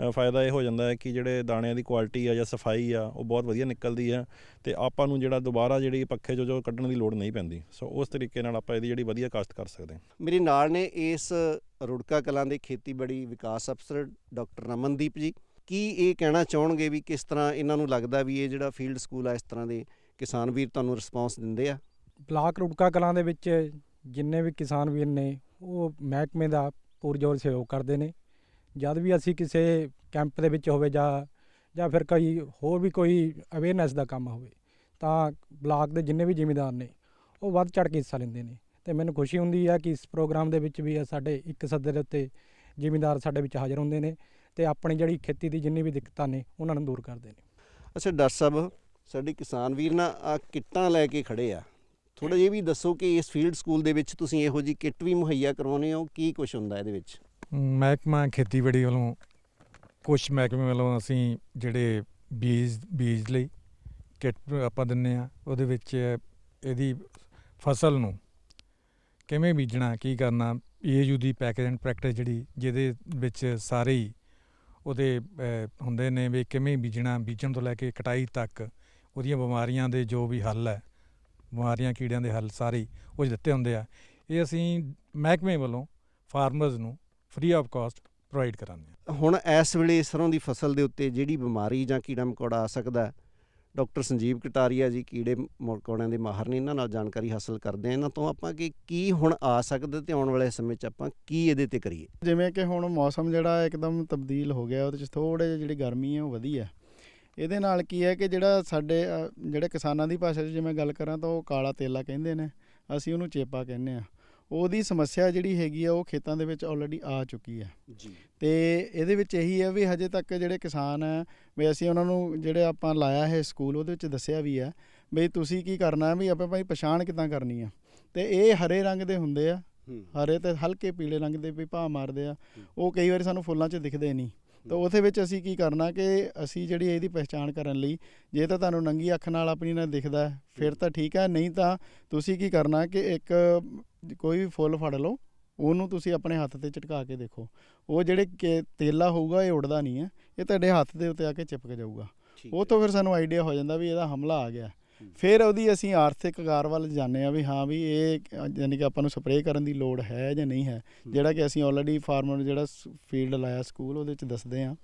ਆ ਫਾਇਦਾ ਇਹ ਹੋ ਜਾਂਦਾ ਹੈ ਕਿ ਜਿਹੜੇ ਦਾਣਿਆਂ ਦੀ ਕੁਆਲਿਟੀ ਆ ਜਾਂ ਸਫ਼ਾਈ ਆ, ਉਹ ਬਹੁਤ ਵਧੀਆ ਨਿਕਲਦੀ ਆ ਤੇ ਆਪਾਂ ਨੂੰ ਜਿਹੜਾ ਦੁਬਾਰਾ ਜਿਹੜੀ ਪੱਖੇ 'ਚੋਂ ਜੋ ਕੱਢਣ ਦੀ ਲੋੜ ਨਹੀਂ ਪੈਂਦੀ। ਸੋ ਉਸ ਤਰੀਕੇ ਨਾਲ ਆਪਾਂ ਇਹਦੀ ਜਿਹੜੀ ਵਧੀਆ ਕਾਸ਼ਤ ਕਰ ਸਕਦੇ ਹਾਂ। ਮੇਰੇ ਨਾਲ ਨੇ ਇਸ ਰੁੜਕਾ ਕਲਾਂ ਦੇ ਖੇਤੀਬਾੜੀ ਵਿਕਾਸ ਅਫਸਰ ਡਾਕਟਰ ਰਮਨਦੀਪ ਜੀ। ਕੀ ਇਹ ਕਹਿਣਾ ਚਾਹਣਗੇ ਵੀ ਕਿਸ ਤਰ੍ਹਾਂ ਇਹਨਾਂ ਨੂੰ ਲੱਗਦਾ ਵੀ ਇਹ ਜਿਹੜਾ ਫੀਲਡ ਸਕੂਲ ਆ, ਇਸ ਤਰ੍ਹਾਂ ਦੇ ਕਿਸਾਨ ਵੀਰ ਤੁਹਾਨੂੰ ਰਿਸਪੌਂਸ ਦਿੰਦੇ ਆ? ਬਲਾਕ ਰੁੜਕਾ ਕਲਾਂ ਦੇ ਵਿੱਚ ਜਿੰਨੇ ਵੀ ਕਿਸਾਨ ਵੀਰ ਨੇ, ਉਹ ਮਹਿਕਮੇ ਦਾ ਪੁਰਜੋਰ ਸਹਿਯੋਗ ਕਰਦੇ ਨੇ। ਜਦ ਵੀ ਅਸੀਂ ਕਿਸੇ ਕੈਂਪ ਦੇ ਵਿੱਚ ਹੋਵੇ ਜਾਂ ਜਾਂ ਫਿਰ ਕੋਈ ਹੋਰ ਵੀ ਕੋਈ ਅਵੇਅਰਨੈਸ ਦਾ ਕੰਮ ਹੋਵੇ, ਤਾਂ ਬਲਾਕ ਦੇ ਜਿੰਨੇ ਵੀ ਜ਼ਿਮੀਂਦਾਰ ਨੇ, ਉਹ ਵੱਧ ਚੜ ਕੇ ਹਿੱਸਾ ਲੈਂਦੇ ਨੇ। ਤੇ ਮੈਨੂੰ ਖੁਸ਼ੀ ਹੁੰਦੀ ਹੈ ਕਿ ਇਸ ਪ੍ਰੋਗਰਾਮ ਦੇ ਵਿੱਚ ਵੀ ਸਾਡੇ ਇੱਕ ਸੱਦੇ ਦੇ ਉੱਤੇ ਜ਼ਿਮੀਂਦਾਰ ਸਾਡੇ ਵਿੱਚ ਹਾਜ਼ਰ ਹੁੰਦੇ ਨੇ। ਤੇ ਆਪਣੀ ਜਿਹੜੀ ਖੇਤੀ ਦੀ ਜਿੰਨੀ ਵੀ ਦਿੱਕਤਾਂ ਨੇ ਉਹਨਾਂ ਨੂੰ ਦੂਰ ਕਰਦੇ ਨੇ। ਅੱਛਾ ਡਾਕਟਰ ਸਾਹਿਬ ਸਾਡੇ ਕਿਸਾਨ ਵੀਰ ਨਾ ਆ ਕਿੱਟਾਂ ਲੈ ਕੇ ਖੜੇ ਆ। ਥੋੜਾ ਜਿਹਾ ਵੀ ਦੱਸੋ ਕਿ ਇਸ ਫੀਲਡ ਸਕੂਲ ਦੇ ਵਿੱਚ ਤੁਸੀਂ ਇਹੋ ਜੀ ਕਿੱਟ ਵੀ ਮੁਹੱਈਆ ਕਰਵਾਉਂਦੇ ਹੋ? ਕੀ ਕੁਝ ਹੁੰਦਾ ਇਹਦੇ ਵਿੱਚ? ਮਹਿਕਮਾ ਖੇਤੀਬਾੜੀ ਵੱਲੋਂ ਕੁਛ ਮਹਿਕਮੇ ਵੱਲੋਂ ਅਸੀਂ ਜਿਹੜੇ ਬੀਜ ਬੀਜ ਲਈ ਕਿੱਟ ਆਪਾਂ ਦਿੰਨੇ ਆ ਉਹਦੇ ਵਿੱਚ ਇਹਦੀ ਫਸਲ ਨੂੰ ਕਿਵੇਂ ਬੀਜਣਾ ਕੀ ਕਰਨਾ A U package and practice ਜਿਹੜੀ ਜਿਹਦੇ ਵਿੱਚ ਸਾਰੇ ਹੀ ਉਹਦੇ ਹੁੰਦੇ ਨੇ ਵੀ ਕਿਵੇਂ ਬੀਜਣਾ, ਬੀਜਣ ਤੋਂ ਲੈ ਕੇ ਕਟਾਈ ਤੱਕ ਉਹਦੀਆਂ ਬਿਮਾਰੀਆਂ ਦੇ ਜੋ ਵੀ ਹੱਲ ਹੈ, ਬਿਮਾਰੀਆਂ, ਕੀੜਿਆਂ ਦੇ ਹੱਲ ਸਾਰੇ ਉਹ 'ਚ ਦਿੱਤੇ ਹੁੰਦੇ ਆ। ਇਹ ਅਸੀਂ ਮਹਿਕਮੇ ਵੱਲੋਂ ਫਾਰਮਰਸ ਨੂੰ ਫ੍ਰੀ ਆਫ ਕਾਸਟ ਪ੍ਰੋਵਾਈਡ ਕਰਾਉਂਦੇ ਹਾਂ। ਹੁਣ ਇਸ ਵੇਲੇ ਸਰੋਂ ਦੀ ਫਸਲ ਦੇ ਉੱਤੇ ਜਿਹੜੀ ਬਿਮਾਰੀ ਜਾਂ ਕੀੜਾ ਮਕੌੜਾ ਆ ਸਕਦਾ ਡਾਕਟਰ ਸੰਜੀਵ ਕਟਾਰੀਆ ਜੀ ਕੀੜੇ ਮਕੌੜਿਆਂ ਦੇ ਮਾਹਰ ਨੇ ਇਹਨਾਂ ਨਾਲ ਜਾਣਕਾਰੀ ਹਾਸਲ ਕਰਦੇ ਆ ਇਹਨਾਂ ਤੋਂ ਆਪਾਂ ਕਿ ਕੀ ਹੁਣ ਆ ਸਕਦਾ ਤੇ ਆਉਣ ਵਾਲੇ ਸਮੇਂ 'ਚ ਆਪਾਂ ਕੀ ਇਹਦੇ ਤੇ ਕਰੀਏ? ਜਿਵੇਂ ਕਿ ਹੁਣ ਮੌਸਮ ਜਿਹੜਾ ਇੱਕਦਮ ਤਬਦੀਲ ਹੋ ਗਿਆ, ਉਹਦੇ ਚ ਥੋੜੇ ਜਿਹੀ ਜਿਹੜੀ ਗਰਮੀ ਹੈ ਉਹ ਵਧੀ ਹੈ ਇਹਦੇ ਨਾਲ ਕੀ ਹੈ ਕਿ ਜਿਹੜਾ ਸਾਡੇ ਜਿਹੜੇ ਕਿਸਾਨਾਂ ਦੀ ਭਾਸ਼ਾ 'ਚ ਜੇ ਮੈਂ ਗੱਲ ਕਰਾਂ ਤਾਂ ਉਹ ਕਾਲਾ ਤੇਲਾ ਕਹਿੰਦੇ ਨੇ, ਅਸੀਂ ਉਹਨੂੰ ਚੇਪਾ ਕਹਿੰਦੇ ਆ ਉਹਦੀ ਸਮੱਸਿਆ ਜਿਹੜੀ ਹੈਗੀ ਆ ਉਹ ਖੇਤਾਂ ਦੇ ਵਿੱਚ ਆਲਰੇਡੀ ਆ ਚੁੱਕੀ ਹੈ ਜੀ। ਤੇ ਇਹਦੇ ਵਿੱਚ ਇਹੀ ਹੈ ਵੀ ਹਜੇ ਤੱਕ ਜਿਹੜੇ ਕਿਸਾਨ ਹੈ ਵੀ ਅਸੀਂ ਉਹਨਾਂ ਨੂੰ ਜਿਹੜੇ ਆਪਾਂ ਲਾਇਆ ਹੈ ਸਕੂਲ ਉਹਦੇ ਵਿੱਚ ਦੱਸਿਆ ਵੀ ਹੈ ਵੀ ਤੁਸੀਂ ਕੀ ਕਰਨਾ ਵੀ ਆਪਾਂ ਭਾਈ ਪਛਾਣ ਕਿੱਦਾਂ ਕਰਨੀ ਆ। ਤੇ ਇਹ ਹਰੇ ਰੰਗ ਦੇ ਹੁੰਦੇ ਆ। ਹਰੇ ਤੇ ਹਲਕੇ ਪੀਲੇ ਰੰਗ ਦੇ ਵੀ ਭਾਅ ਮਾਰਦੇ ਆ। ਉਹ ਕਈ ਵਾਰੀ ਸਾਨੂੰ ਫੁੱਲਾਂ 'ਚ ਦਿਖਦੇ ਨਹੀਂ। ਤਾਂ ਉਹਦੇ ਵਿੱਚ ਅਸੀਂ ਕੀ ਕਰਨਾ ਕਿ ਅਸੀਂ ਜਿਹੜੀ ਇਹਦੀ ਪਹਿਚਾਣ ਕਰਨ ਲਈ ਜੇ ਤਾਂ ਤੁਹਾਨੂੰ ਨੰਗੀ ਅੱਖ ਨਾਲ ਆਪਣੀ ਨਾਲ ਦਿਖਦਾ ਫਿਰ ਤਾਂ ਠੀਕ ਹੈ ਨਹੀਂ ਤਾਂ ਤੁਸੀਂ ਕੀ ਕਰਨਾ ਕਿ ਇੱਕ ਕੋਈ ਵੀ ਫੁੱਲ ਫੜ ਲਓ ਉਹਨੂੰ ਤੁਸੀਂ ਆਪਣੇ ਹੱਥ ਤੇ ਝਟਕਾ ਕੇ ਦੇਖੋ। ਉਹ ਜਿਹੜੇ ਤੇਲਾ ਹੋਊਗਾ ਇਹ ਉੜਦਾ ਨਹੀਂ ਹੈ ਇਹ ਤੁਹਾਡੇ ਹੱਥ ਦੇ ਉੱਤੇ ਆ ਕੇ ਚਿਪਕ ਜਾਊਗਾ। ਉਹ ਤੋਂ ਫਿਰ ਸਾਨੂੰ ਆਈਡੀਆ ਹੋ ਜਾਂਦਾ ਵੀ ਇਹਦਾ ਹਮਲਾ ਆ ਗਿਆ। ਫਿਰ ਉਹਦੀ ਅਸੀਂ ਆਰਥਿਕ ਕਾਰ ਵੱਲ ਜਾਂਦੇ ਆ ਵੀ ਹਾਂ ਵੀ ਇਹ ਯਾਨੀ ਕਿ ਆਪਾਂ ਨੂੰ ਸਪਰੇਅ ਕਰਨ ਦੀ ਲੋੜ ਹੈ ਜਾਂ ਨਹੀਂ ਹੈ। ਜਿਹੜਾ ਕਿ ਅਸੀਂ ਆਲਰੇਡੀ ਫਾਰਮਰ ਜਿਹੜਾ ਫੀਲਡ ਲਾਇਆ ਸਕੂਲ ਉਹਦੇ ਵਿੱਚ ਦੱਸਦੇ ਆ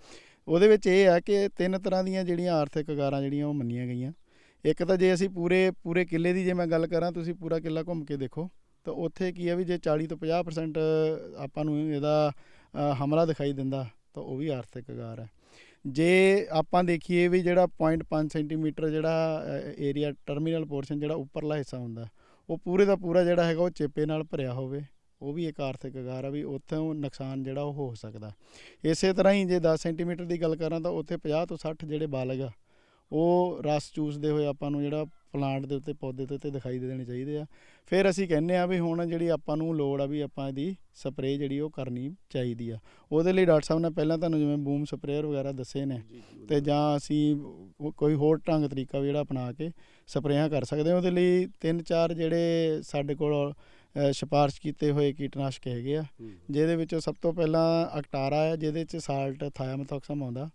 ਉਹਦੇ ਵਿੱਚ ਇਹ ਹੈ ਕਿ ਤਿੰਨ ਤਰ੍ਹਾਂ ਦੀਆਂ ਜਿਹੜੀਆਂ ਆਰਥਿਕ ਕਾਰਾਂ ਜਿਹੜੀਆਂ ਉਹ ਮੰਨੀਆਂ ਗਈਆਂ। ਇੱਕ ਤਾਂ ਜੇ ਅਸੀਂ ਪੂਰੇ ਪੂਰੇ ਕਿੱਲੇ ਦੀ ਜੇ ਮੈਂ ਗੱਲ ਕਰਾਂ ਤੁਸੀਂ ਪੂਰਾ ਕਿੱਲਾ ਘੁੰਮ ਕੇ ਦੇਖੋ ਤਾਂ ਉੱਥੇ ਕੀ ਹੈ ਵੀ ਜੇ 40 ਤੋਂ 50% ਆਪਾਂ ਨੂੰ ਇਹਦਾ ਹਮਲਾ ਦਿਖਾਈ ਦਿੰਦਾ ਤਾਂ ਉਹ ਵੀ ਆਰਥਿਕ ਕਾਰ ਹੈ। ਜੇ ਆਪਾਂ ਦੇਖੀਏ ਵੀ ਜਿਹੜਾ 0.5 ਸੈਂਟੀਮੀਟਰ ਜਿਹੜਾ ਏਰੀਆ ਟਰਮੀਨਲ ਪੋਰਸ਼ਨ ਜਿਹੜਾ ਉੱਪਰਲਾ ਹਿੱਸਾ ਹੁੰਦਾ, ਉਹ ਪੂਰੇ ਦਾ ਪੂਰਾ ਜਿਹੜਾ ਹੈਗਾ ਉਹ ਚੇਪੇ ਨਾਲ ਭਰਿਆ ਹੋਵੇ, ਉਹ ਵੀ ਇੱਕ ਆਰਥਿਕ ਆਕਾਰ ਆ ਵੀ ਉੱਥੋਂ ਨੁਕਸਾਨ ਜਿਹੜਾ ਉਹ ਹੋ ਸਕਦਾ। ਇਸੇ ਤਰ੍ਹਾਂ ਹੀ ਜੇ 10 ਸੈਂਟੀਮੀਟਰ ਦੀ ਗੱਲ ਕਰਾਂ ਤਾਂ ਉੱਥੇ 50 ਤੋਂ 60 ਜਿਹੜੇ ਬਾਲਗ ਆ, ਉਹ ਰਸ ਚੂਸਦੇ ਹੋਏ ਆਪਾਂ ਨੂੰ ਜਿਹੜਾ ਪਲਾਂਟ ਦੇ ਉੱਤੇ, ਪੌਦੇ ਦੇ ਉੱਤੇ ਦਿਖਾਈ ਦੇ ਦੇਣੇ ਚਾਹੀਦੇ ਆ। ਫਿਰ ਅਸੀਂ ਕਹਿੰਦੇ ਆ ਵੀ ਹੁਣ ਜਿਹੜੀ ਆਪਾਂ ਨੂੰ ਲੋੜ ਆ ਵੀ ਆਪਾਂ ਇਹਦੀ ਸਪਰੇਅ ਜਿਹੜੀ ਉਹ ਕਰਨੀ ਚਾਹੀਦੀ ਆ। ਉਹਦੇ ਲਈ ਡਾਕਟਰ ਸਾਹਿਬ ਨੇ ਪਹਿਲਾਂ ਤੁਹਾਨੂੰ ਜਿਵੇਂ ਬੂਮ ਸਪਰੇਅਰ ਵਗੈਰਾ ਦੱਸੇ ਨੇ ਤੇ ਜਾਂ ਅਸੀਂ ਕੋਈ ਹੋਰ ਢੰਗ ਤਰੀਕਾ ਵੀ ਜਿਹੜਾ ਅਪਣਾ ਕੇ ਸਪਰੇਆਂ ਕਰ ਸਕਦੇ ਹਾਂ। ਉਹਦੇ ਲਈ ਤਿੰਨ ਚਾਰ ਜਿਹੜੇ ਸਾਡੇ ਕੋਲ ਸਿਫਾਰਿਸ਼ ਕੀਤੇ ਹੋਏ ਕੀਟਨਾਸ਼ਕ ਹੈਗੇ ਆ ਜਿਹਦੇ ਵਿੱਚੋਂ ਸਭ ਤੋਂ ਪਹਿਲਾਂ ਅਕਟਾਰਾ ਹੈ ਜਿਹਦੇ ਵਿੱਚ ਸਾਲਟ ਥਾਇਆਮੈਥੋਕਸਮ ਆਉਂਦਾ।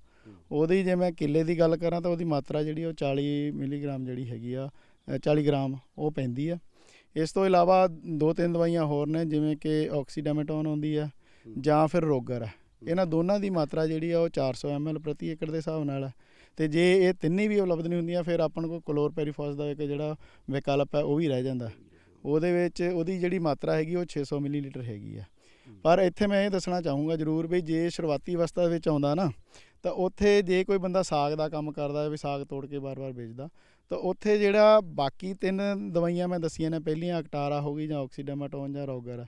ਉਹਦੀ ਜੇ ਮੈਂ ਕਿੱਲੇ ਦੀ ਗੱਲ ਕਰਾਂ ਤਾਂ ਉਹਦੀ ਮਾਤਰਾ ਜਿਹੜੀ ਉਹ 40 ਮਿਲੀਗ੍ਰਾਮ ਜਿਹੜੀ ਹੈਗੀ ਆ ਅ, 40 ਗ੍ਰਾਮ ਉਹ ਪੈਂਦੀ ਆ। ਇਸ ਤੋਂ ਇਲਾਵਾ ਦੋ ਤਿੰਨ ਦਵਾਈਆਂ ਹੋਰ ਨੇ ਜਿਵੇਂ ਕਿ ਆਕਸੀਡਾਮੇਟੋਨ ਆਉਂਦੀ ਆ ਜਾਂ ਫਿਰ ਰੋਗਰ ਹੈ ਇਹਨਾਂ ਦੋਨਾਂ ਦੀ ਮਾਤਰਾ ਜਿਹੜੀ ਆ ਉਹ 400 ml ਪ੍ਰਤੀ ਏਕੜ ਦੇ ਹਿਸਾਬ ਨਾਲ ਹੈ ਤੇ ਜੇ ਇਹ ਤਿੰਨੇ ਵੀ ਉਪਲਬਧ ਨਹੀਂ ਹੁੰਦੀਆਂ ਫਿਰ ਆਪਾਂ ਨੂੰ ਕੋਲ ਕਲੋਰਪੈਰੀਫਾਸ ਦਾ ਇੱਕ ਜਿਹੜਾ ਵਿਕਲਪ ਹੈ ਉਹ ਵੀ ਰਹਿ ਜਾਂਦਾ। ਉਹਦੇ ਵਿੱਚ ਉਹਦੀ ਜਿਹੜੀ ਮਾਤਰਾ ਹੈਗੀ ਉਹ 600 ਮਿਲੀਲੀਟਰ ਹੈਗੀ ਆ। ਪਰ ਇੱਥੇ ਮੈਂ ਇਹ ਦੱਸਣਾ ਚਾਹੂੰਗਾ ਜ਼ਰੂਰ ਵੀ ਜੇ ਸ਼ੁਰੂਆਤੀ ਅਵਸਥਾ ਵਿੱਚ ਆਉਂਦਾ ਨਾ ਤਾਂ ਉੱਥੇ ਜੇ ਕੋਈ ਬੰਦਾ ਸਾਗ ਦਾ ਕੰਮ ਕਰਦਾ ਹੈ ਵੀ ਸਾਗ ਤੋੜ ਕੇ ਵਾਰ-ਵਾਰ ਵੇਚਦਾ ਤਾਂ ਉੱਥੇ ਜਿਹੜਾ ਬਾਕੀ ਤਿੰਨ ਦਵਾਈਆਂ ਮੈਂ ਦੱਸੀਆਂ ਨੇ ਪਹਿਲੀਆਂ ਅਕਟਾਰਾ ਹੋ ਗਈ ਜਾਂ ਆਕਸੀਡਾਮਾਟੋਨ ਜਾਂ ਰੋਗਰ ਆ,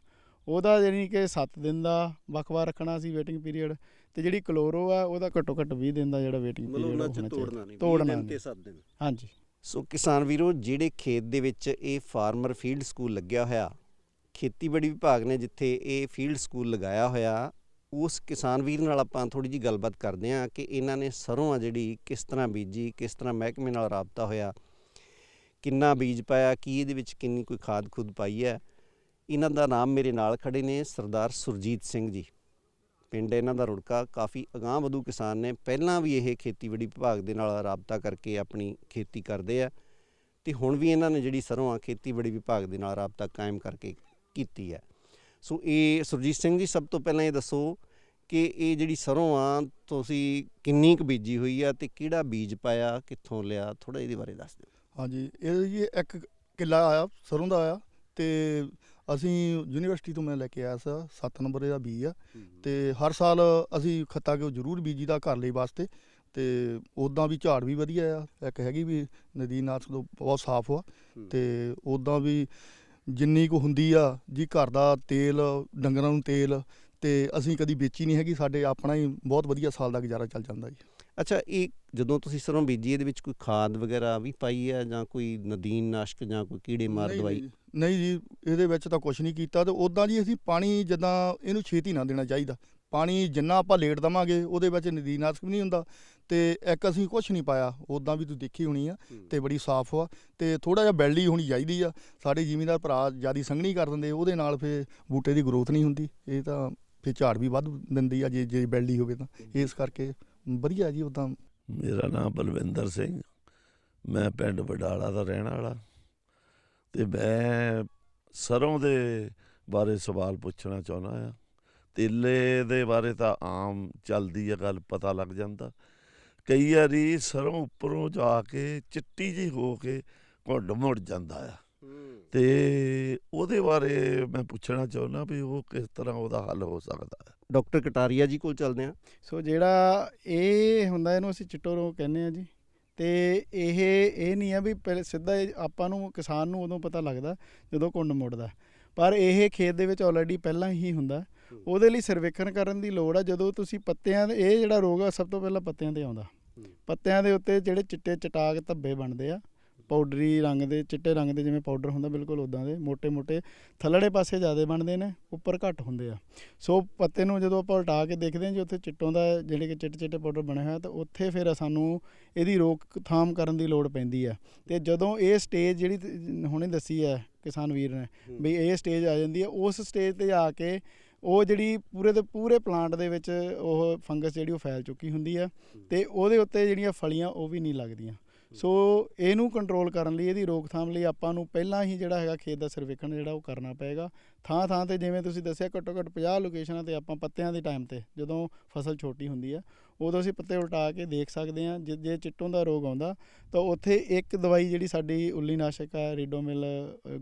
ਉਹਦਾ ਜਾਣੀ ਕਿ 7 ਦਿਨ ਦਾ ਵੱਖ-ਵੱਖ ਰੱਖਣਾ ਸੀ ਵੇਟਿੰਗ ਪੀਰੀਅਡ ਤੇ ਜਿਹੜੀ ਕਲੋਰੋ ਆ ਉਹਦਾ ਘੱਟੋ ਘੱਟ 20 ਦਿਨ ਦਾ ਜਿਹੜਾ ਵੇਟਿੰਗ ਪੀਰੀਅਡ ਹੋਣਾ ਤੋੜਨਾ ਨਹੀਂ ਤੋੜਨਾ ਦਿਨ ਨਹੀਂ। ਤੇ 7 ਦਿਨ। ਹਾਂਜੀ। ਸੋ ਕਿਸਾਨ ਵੀਰੋ ਜਿਹੜੇ ਖੇਤ ਦੇ ਵਿੱਚ ਇਹ ਫਾਰਮਰ ਫੀਲਡ ਸਕੂਲ ਲੱਗਿਆ ਹੋਇਆ ਖੇਤੀਬਾੜੀ ਵਿਭਾਗ ਨੇ ਜਿੱਥੇ ਇਹ ਫੀਲਡ ਸਕੂਲ ਲਗਾਇਆ ਹੋਇਆ ਉਸ ਕਿਸਾਨ ਵੀਰ ਨਾਲ ਆਪਾਂ ਥੋੜੀ ਜੀ ਗੱਲਬਾਤ ਕਰਦੇ ਹਾਂ ਕਿ ਇਹਨਾਂ ਨੇ ਸਰੋਂ ਆ ਜਿਹੜੀ ਕਿਸ ਤਰ੍ਹਾਂ ਬੀਜੀ, ਕਿਸ ਤਰ੍ਹਾਂ ਮਹਿਕਮੇ ਨਾਲ ਰਾਬਤਾ ਹੋਇਆ, ਕਿੰਨਾ ਬੀਜ ਪਾਇਆ, ਕੀ ਇਹਦੇ ਵਿੱਚ ਕਿੰਨੀ ਕੋਈ ਖਾਦ ਖੁਦ ਪਾਈ ਹੈ। ਇਹਨਾਂ ਦਾ ਨਾਮ ਮੇਰੇ ਨਾਲ ਖੜੇ ਨੇ ਸਰਦਾਰ ਸੁਰਜੀਤ ਸਿੰਘ ਜੀ। ਪਿੰਡ ਇਹਨਾਂ ਦਾ ਰੁੜਕਾ, ਕਾਫੀ ਅਗਾਂਹ ਵਧੂ ਕਿਸਾਨ ਨੇ। ਪਹਿਲਾਂ ਵੀ ਇਹ ਖੇਤੀਬਾੜੀ ਵਿਭਾਗ ਦੇ ਨਾਲ ਰਾਬਤਾ ਕਰਕੇ ਆਪਣੀ ਖੇਤੀ ਕਰਦੇ ਆ ਤੇ ਹੁਣ ਵੀ ਇਹਨਾਂ ਨੇ ਜਿਹੜੀ ਸਰੋਂ ਆ ਖੇਤੀਬਾੜੀ ਵਿਭਾਗ ਦੇ ਨਾਲ ਰਾਬਤਾ ਕਾਇਮ ਕਰਕੇ ਕੀਤੀ ਹੈ। ਸੋ ਇਹ ਸੁਰਜੀਤ ਸਿੰਘ ਜੀ ਸਭ ਤੋਂ ਪਹਿਲਾਂ ਇਹ ਦੱਸੋ ਕਿ ਇਹ ਜਿਹੜੀ ਸਰੋਂ ਆ ਤੁਸੀਂ ਕਿੰਨੀ ਕੁ ਬੀਜੀ ਹੋਈ ਆ ਤੇ ਕਿਹੜਾ ਬੀਜ ਪਾਇਆ ਕਿੱਥੋਂ ਲਿਆ ਥੋੜਾ ਇਹਦੇ ਬਾਰੇ ਦੱਸ ਦਿਓ ਹਾਂਜੀ ਇਹ ਜੀ ਇੱਕ ਕਿੱਲਾ ਆਇਆ ਸਰੋਂ ਦਾ ਆਇਆ ਤੇ ਅਸੀਂ ਯੂਨੀਵਰਸਿਟੀ ਤੋਂ ਮੈਂ ਲੈ ਕੇ ਆਇਆ ਸੀ 7 ਨੰਬਰ ਦਾ ਬੀਜ ਆ ਤੇ ਹਰ ਸਾਲ ਅਸੀਂ ਖੱਤਾ ਕਿ ਜ਼ਰੂਰ ਬੀਜੀ ਦਾ ਘਰ ਲਈ ਵਾਸਤੇ ਤੇ ਉਦਾਂ ਵੀ ਝਾੜ ਵੀ ਵਧੀਆ ਆ ਇੱਕ ਹੈਗੀ ਵੀ ਨਦੀ ਨਾਥ ਤੋਂ ਬਹੁਤ ਸਾਫ਼ ਆ। ਤੇ ਉਦਾਂ ਵੀ ਜਿੰਨੀ ਕੁ ਹੁੰਦੀ ਆ ਜੀ ਘਰ ਦਾ ਤੇਲ ਡੰਗਰਾਂ ਨੂੰ ਤੇਲ ਤੇ ਅਸੀਂ ਕਦੀ ਵੇਚੀ ਨਹੀਂ ਹੈਗੀ ਸਾਡੇ ਆਪਣਾ ਹੀ ਬਹੁਤ ਵਧੀਆ ਸਾਲ ਦਾ ਗੁਜ਼ਾਰਾ ਚੱਲ ਜਾਂਦਾ ਜੀ। ਅੱਛਾ ਇਹ ਜਦੋਂ ਤੁਸੀਂ ਸਰੋਂ ਬੀਜੀ ਇਹਦੇ ਵਿੱਚ ਕੋਈ ਖਾਦ ਵਗੈਰਾ ਵੀ ਪਾਈ ਹੈ ਜਾਂ ਕੋਈ ਨਦੀਨ ਨਾਸ਼ਕ ਜਾਂ ਕੋਈ ਕੀੜੇ ਮਾਰ ਦਵਾਈ? ਨਹੀਂ, ਨਹੀਂ ਜੀ ਇਹਦੇ ਵਿੱਚ ਤਾਂ ਕੁਝ ਨਹੀਂ ਕੀਤਾ ਤੇ ਉਦਾਂ ਜੀ ਅਸੀਂ ਪਾਣੀ ਜਦਾਂ ਇਹਨੂੰ ਛੇਤੀ ਨਾ ਦੇਣਾ ਚਾਹੀਦਾ। ਪਾਣੀ ਜਿੰਨਾ ਆਪਾਂ ਲੇਟ ਦਵਾਂਗੇ ਉਹਦੇ ਵਿੱਚ ਨਦੀਨਾਸ਼ਕ ਵੀ ਨਹੀਂ ਹੁੰਦਾ। ਤੇ ਇੱਕ ਅਸੀਂ ਕੁਝ ਨਹੀਂ ਪਾਇਆ ਉਦਾਂ ਵੀ ਤੁਸੀਂ ਦੇਖੀ ਹੋਣੀ ਆ ਤੇ ਬੜੀ ਸਾਫ਼ ਆ ਤੇ ਥੋੜਾ ਜਿਹਾ ਬੈਲਡੀ ਹੋਣੀ ਚਾਹੀਦੀ ਆ। ਸਾਡੇ ਜ਼ਿਮੀਂਦਾਰ ਭਰਾ ਜਿਆਦੀ ਸੰਘਣੀ ਕਰ ਦਿੰਦੇ ਉਹਦੇ ਨਾਲ ਫੇ ਬੂਟੇ ਦੀ ਗਰੋਥ ਨਹੀਂ ਹੁੰਦੀ। ਇਹ ਤਾਂ ਫੇ ਝਾੜ ਵੀ ਵੱਧ ਦਿੰਦੀ ਆ ਜੇ ਜੇ ਬੈਲਡੀ ਹੋਵੇ ਤਾਂ। ਇਸ ਕਰਕੇ ਵਧੀਆ ਜੀ ਉਦਾਂ ਮੇਰਾ ਨਾਮ ਬਲਵਿੰਦਰ ਸਿੰਘ ਮੈਂ ਪਿੰਡ ਬਡਾਲਾ ਦਾ ਰਹਿਣ ਵਾਲਾ। ਤੇ ਮੈਂ ਸਰੋਂ ਦੇ ਬਾਰੇ ਸਵਾਲ ਪੁੱਛਣਾ ਚਾਹੁੰਦਾ ਆ। ਤੇਲੇ ਦੇ ਬਾਰੇ ਤਾਂ ਆਮ ਚੱਲਦੀ ਆ ਗੱਲ ਪਤਾ ਲੱਗ ਜਾਂਦਾ। ਕਈ ਵਾਰੀ ਸਰੋਂ ਉੱਪਰੋਂ ਜਾ ਕੇ ਚਿੱਟੀ ਜਿਹੀ ਹੋ ਕੇ ਘੁੰਡ ਮੁੜ ਜਾਂਦਾ ਆ। ਤੇ ਉਹਦੇ ਬਾਰੇ ਮੈਂ ਪੁੱਛਣਾ ਚਾਹੁੰਦਾ ਵੀ ਉਹ ਕਿਸ ਤਰ੍ਹਾਂ ਉਹਦਾ ਹੱਲ ਹੋ ਸਕਦਾ ਹੈ ਡਾਕਟਰ ਕਟਾਰੀਆ ਜੀ ਕੋਲ ਚੱਲਦੇ ਹਾਂ। ਸੋ ਜਿਹੜਾ ਇਹ ਹੁੰਦਾ ਇਹਨੂੰ ਅਸੀਂ ਚਿੱਟੋ ਰੋਗ ਕਹਿੰਦੇ ਆ ਜੀ। ਤੇ ਇਹ ਇਹ ਨਹੀਂ ਆ ਵੀ ਪਹਿਲੇ ਸਿੱਧਾ ਇਹ ਆਪਾਂ ਨੂੰ ਕਿਸਾਨ ਨੂੰ ਉਦੋਂ ਪਤਾ ਲੱਗਦਾ ਜਦੋਂ ਕੁੰਡ ਮੁੜਦਾ। ਪਰ ਇਹ ਖੇਤ ਦੇ ਵਿੱਚ ਆਲਰੇਡੀ ਪਹਿਲਾਂ ਹੀ ਹੁੰਦਾ। ਉਹਦੇ ਲਈ ਸਰਵੇਖਣ ਕਰਨ ਦੀ ਲੋੜ ਆ ਜਦੋਂ ਤੁਸੀਂ ਪੱਤਿਆਂ ਦੇ ਇਹ ਜਿਹੜਾ ਰੋਗ ਆ ਸਭ ਤੋਂ ਪਹਿਲਾਂ ਪੱਤਿਆਂ ਤੇ ਆਉਂਦਾ। ਪੱਤਿਆਂ ਦੇ ਉੱਤੇ ਜਿਹੜੇ ਚਿੱਟੇ ਚਟਾਕ ਧੱਬੇ ਬਣਦੇ ਆ ਪਾਊਡਰੀ ਰੰਗ ਦੇ ਚਿੱਟੇ ਰੰਗ ਦੇ ਜਿਵੇਂ ਪਾਊਡਰ ਹੁੰਦਾ ਬਿਲਕੁਲ ਉਦਾਂ ਦੇ ਮੋਟੇ ਮੋਟੇ ਥੱਲੜੇ ਪਾਸੇ ਜ਼ਿਆਦਾ ਬਣਦੇ ਨੇ ਉੱਪਰ ਘੱਟ ਹੁੰਦੇ ਆ। ਸੋ ਪੱਤੇ ਨੂੰ ਜਦੋਂ ਆਪਾਂ ਉਲਟਾ ਕੇ ਦੇਖਦੇ ਹਾਂ ਜੀ ਉੱਥੇ ਚਿੱਟੋਂ ਦਾ ਜਿਹੜੇ ਕਿ ਚਿੱਟੇ-ਚਿੱਟੇ ਪਾਊਡਰ ਬਣਿਆ ਹੋਇਆ ਤਾਂ ਉੱਥੇ ਫਿਰ ਸਾਨੂੰ ਇਹਦੀ ਰੋਕਥਾਮ ਕਰਨ ਦੀ ਲੋੜ ਪੈਂਦੀ ਆ। ਤੇ ਜਦੋਂ ਇਹ ਸਟੇਜ ਜਿਹੜੀ ਹੁਣੇ ਦੱਸੀ ਆ ਕਿਸਾਨ ਵੀਰ ਨੇ ਵੀ ਇਹ ਸਟੇਜ ਆ ਜਾਂਦੀ ਆ ਉਸ ਸਟੇਜ ਤੇ ਆ ਕੇ ਉਹ ਜਿਹੜੀ ਪੂਰੇ ਦੇ ਪੂਰੇ ਪਲਾਂਟ ਦੇ ਵਿੱਚ ਉਹ ਫੰਗਸ ਜਿਹੜੀ ਉਹ ਫੈਲ ਚੁੱਕੀ ਹੁੰਦੀ ਆ ਤੇ ਉਹਦੇ ਉੱਤੇ ਜਿਹੜੀਆਂ ਫਲੀਆਂ ਉਹ ਵੀ ਨਹੀਂ ਲੱਗਦੀਆਂ। ਸੋ ਇਹਨੂੰ ਕੰਟਰੋਲ ਕਰਨ ਲਈ, ਇਹਦੀ ਰੋਕਥਾਮ ਲਈ ਆਪਾਂ ਨੂੰ ਪਹਿਲਾਂ ਹੀ ਜਿਹੜਾ ਹੈਗਾ ਖੇਤ ਦਾ ਸਰਵੇਖਣ ਜਿਹੜਾ ਉਹ ਕਰਨਾ ਪਏਗਾ। ਥਾਂ ਥਾਂ ਤੇ ਜਿਵੇਂ ਤੁਸੀਂ ਦੱਸਿਆ ਘੱਟੋ ਘੱਟ 50 ਲੋਕੇਸ਼ਨਾਂ ਤੇ ਆਪਾਂ ਪੱਤਿਆਂ ਦੇ ਟਾਈਮ ਤੇ, ਜਦੋਂ ਫਸਲ ਛੋਟੀ ਹੁੰਦੀ ਆ, ਉਦੋਂ ਅਸੀਂ ਪੱਤੇ ਉਲਟਾ ਕੇ ਦੇਖ ਸਕਦੇ ਹਾਂ, ਜੇ ਜੇ ਚਿੱਟੋਂ ਦਾ ਰੋਗ ਆਉਂਦਾ, ਤਾਂ ਉੱਥੇ ਇੱਕ ਦਵਾਈ ਜਿਹੜੀ ਸਾਡੀ ਉੱਲੀਨਾਸ਼ਕ ਆ ਰੀਡੋਮਿਲ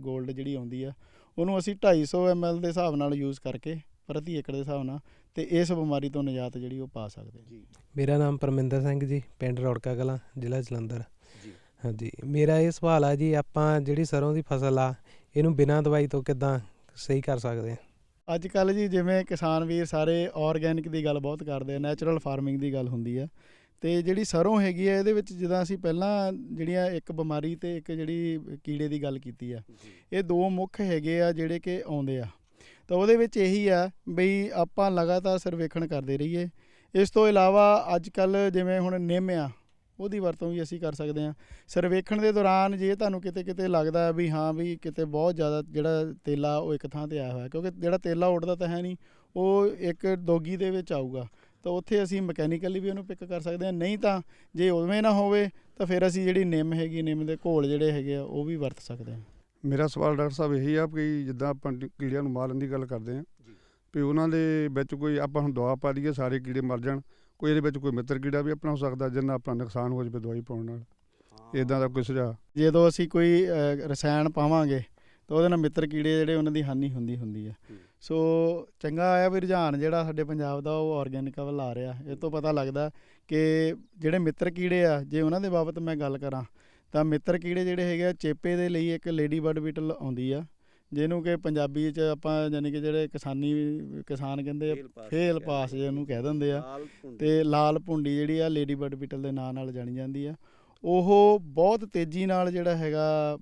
골ਡ ਜਿਹੜੀ ਆਉਂਦੀ ਆ, ਉਹਨੂੰ ਅਸੀਂ 250 ml ਦੇ ਹਿਸਾਬ ਨਾਲ ਯੂਜ਼ ਕਰਕੇ, ਪ੍ਰਤੀ ਏਕੜ ਦੇ ਹਿਸਾਬ ਨਾਲ, ਤੇ ਇਸ ਬਿਮਾਰੀ ਤੋਂ ਨਿਜਾਤ ਜਿਹੜੀ ਉਹ ਪਾ ਸਕਦੇ ਹਾਂ। ਮੇਰਾ ਨਾਮ ਪਰਮਿੰਦਰ ਸਿੰਘ ਜੀ, ਪਿੰਡ ਰੌੜਕਾ ਕਲਾਂ, ਜ਼ਿਲ੍ਹਾ ਜਲੰਧਰ। ਜੀ। ਹਾਂਜੀ। ਮੇਰਾ ਇਹ ਸਵਾਲ ਆ ਜੀ ਆਪਾਂ ਜਿਹੜੀ ਸਰੋਂ ਦੀ ਫਸਲ ਆ ਇਹਨੂੰ ਬਿਨਾਂ ਦਵਾਈ ਤੋਂ ਕਿਦਾਂ ਸਹੀ ਕਰ ਸਕਦੇ ਆ? ਅੱਜ ਕੱਲ ਜੀ ਜਿਵੇਂ ਕਿਸਾਨ ਵੀਰ ਸਾਰੇ ਆਰਗੈਨਿਕ ਦੀ ਗੱਲ ਬਹੁਤ ਕਰਦੇ ਆ ਨੈਚੁਰਲ ਫਾਰਮਿੰਗ ਦੀ ਗੱਲ ਹੁੰਦੀ ਆ। ਤੇ ਜਿਹੜੀ ਸਰੋਂ ਹੈਗੀ ਆ ਇਹਦੇ ਵਿੱਚ ਜਿੱਦਾਂ ਅਸੀਂ ਪਹਿਲਾਂ ਜਿਹੜੀਆਂ ਇੱਕ ਬਿਮਾਰੀ ਤੇ ਇੱਕ ਜਿਹੜੀ ਕੀੜੇ ਦੀ ਗੱਲ ਕੀਤੀ ਆ ਇਹ ਦੋ ਮੁੱਖ ਹੈਗੇ ਆ ਜਿਹੜੇ ਕਿ ਆਉਂਦੇ ਆ। ਤਾਂ ਉਹਦੇ ਵਿੱਚ ਇਹੀ ਆ ਬਈ ਆਪਾਂ ਲਗਾਤਾਰ ਸਰਵੇਖਣ ਕਰਦੇ ਰਹੀਏ। ਇਸ ਤੋਂ ਇਲਾਵਾ ਅੱਜ ਕੱਲ ਜਿਵੇਂ ਹੁਣ ਨਿੰਮ ਆ ਉਹਦੀ ਵਰਤੋਂ ਵੀ ਅਸੀਂ ਕਰ ਸਕਦੇ ਹਾਂ। ਸਰਵੇਖਣ ਦੇ ਦੌਰਾਨ ਜੇ ਤੁਹਾਨੂੰ ਕਿਤੇ ਕਿਤੇ ਲੱਗਦਾ ਵੀ ਹਾਂ ਵੀ ਕਿਤੇ ਬਹੁਤ ਜ਼ਿਆਦਾ ਜਿਹੜਾ ਤੇਲਾ ਉਹ ਇੱਕ ਥਾਂ ਤੇ ਆਇਆ ਹੋਇਆ ਕਿਉਂਕਿ ਜਿਹੜਾ ਤੇਲਾ ਉੱਡਦਾ ਤਾਂ ਹੈ ਨਹੀਂ ਉਹ ਇੱਕ ਦੋਗੀ ਦੇ ਵਿੱਚ ਆਊਗਾ। ਤਾਂ ਉੱਥੇ ਅਸੀਂ ਮਕੈਨੀਕਲੀ ਵੀ ਉਹਨੂੰ ਪਿਕ ਕਰ ਸਕਦੇ ਹਾਂ। ਨਹੀਂ ਤਾਂ ਜੇ ਉਵੇਂ ਨਾ ਹੋਵੇ ਤਾਂ ਫਿਰ ਅਸੀਂ ਜਿਹੜੀ ਨਿੰਮ ਹੈਗੀ ਨਿੰਮ ਦੇ ਘੋਲ ਜਿਹੜੇ ਹੈਗੇ ਆ ਉਹ ਵੀ ਵਰਤ ਸਕਦੇ ਹਾਂ। ਮੇਰਾ ਸਵਾਲ ਡਾਕਟਰ ਸਾਹਿਬ ਇਹੀ ਆ ਕਿ ਜਿੱਦਾਂ ਆਪਾਂ ਕੀੜਿਆਂ ਨੂੰ ਮਾਰਨ ਦੀ ਗੱਲ ਕਰਦੇ ਹਾਂ ਵੀ ਉਹਨਾਂ ਦੇ ਵਿੱਚ ਕੋਈ ਆਪਾਂ ਹੁਣ ਦਵਾ ਪਾ ਦਈਏ ਸਾਰੇ ਕੀੜੇ ਮਰ ਜਾਣ ਕੋਈ ਇਹਦੇ ਵਿੱਚ ਕੋਈ ਮਿੱਤਰ ਕੀੜਾ ਵੀ ਆਪਣਾ ਹੋ ਸਕਦਾ ਜਿਹਨਾਂ ਨਾਲ ਆਪਣਾ ਨੁਕਸਾਨ ਹੋ ਜਾਵੇ ਦਵਾਈ ਪਾਉਣ ਨਾਲ। ਇਦਾਂ ਦਾ ਕੋਈ ਸੁਝਾਅ? ਜਦੋਂ ਅਸੀਂ ਕੋਈ ਰਸਾਇਣ ਪਾਵਾਂਗੇ ਤਾਂ ਉਹਦੇ ਨਾਲ ਮਿੱਤਰ ਕੀੜੇ ਜਿਹੜੇ ਉਹਨਾਂ ਦੀ ਹਾਨੀ ਹੁੰਦੀ ਹੁੰਦੀ ਹੈ। ਸੋ ਚੰਗਾ ਆਇਆ ਵੀ ਰੁਝਾਨ ਜਿਹੜਾ ਸਾਡੇ ਪੰਜਾਬ ਦਾ ਉਹ ਆਰਗੈਨਿਕ ਵੱਲ ਆ ਰਿਹਾ। ਇਹ ਤੋਂ ਪਤਾ ਲੱਗਦਾ ਕਿ ਜਿਹੜੇ ਮਿੱਤਰ ਕੀੜੇ ਆ ਜੇ ਉਹਨਾਂ ਦੇ ਬਾਬਤ ਮੈਂ ਗੱਲ ਕਰਾਂ ਤਾਂ ਮਿੱਤਰ ਕੀੜੇ ਜਿਹੜੇ ਹੈਗੇ ਆ ਚੇਪੇ ਦੇ ਲਈ ਇੱਕ ਲੇਡੀ ਬਰਡ ਬੀਟਲ ਆਉਂਦੀ ਆ। ਜਿਹਨੂੰ ਕਿ ਪੰਜਾਬੀ ਚ ਆਪਾਂ ਯਾਨੀ ਕਿ ਜਿਹੜੇ ਕਿਸਾਨੀ ਕਿਸਾਨ ਕਹਿੰਦੇ ਆ ਫੇਲ ਪਾਸ ਜਿਹਨੂੰ ਕਹਿ ਦਿੰਦੇ ਆ। ਤੇ ਲਾਲ ਭੁੰਡੀ ਜਿਹੜੀ ਆ ਲੇਡੀ ਬਰਡ ਬੀਟਲ ਦੇ ਨਾਂ ਨਾਲ ਜਾਣੀ ਜਾਂਦੀ ਆ। ਉਹ ਬਹੁਤ ਤੇਜ਼ੀ ਨਾਲ ਜਿਹੜਾ ਹੈਗਾ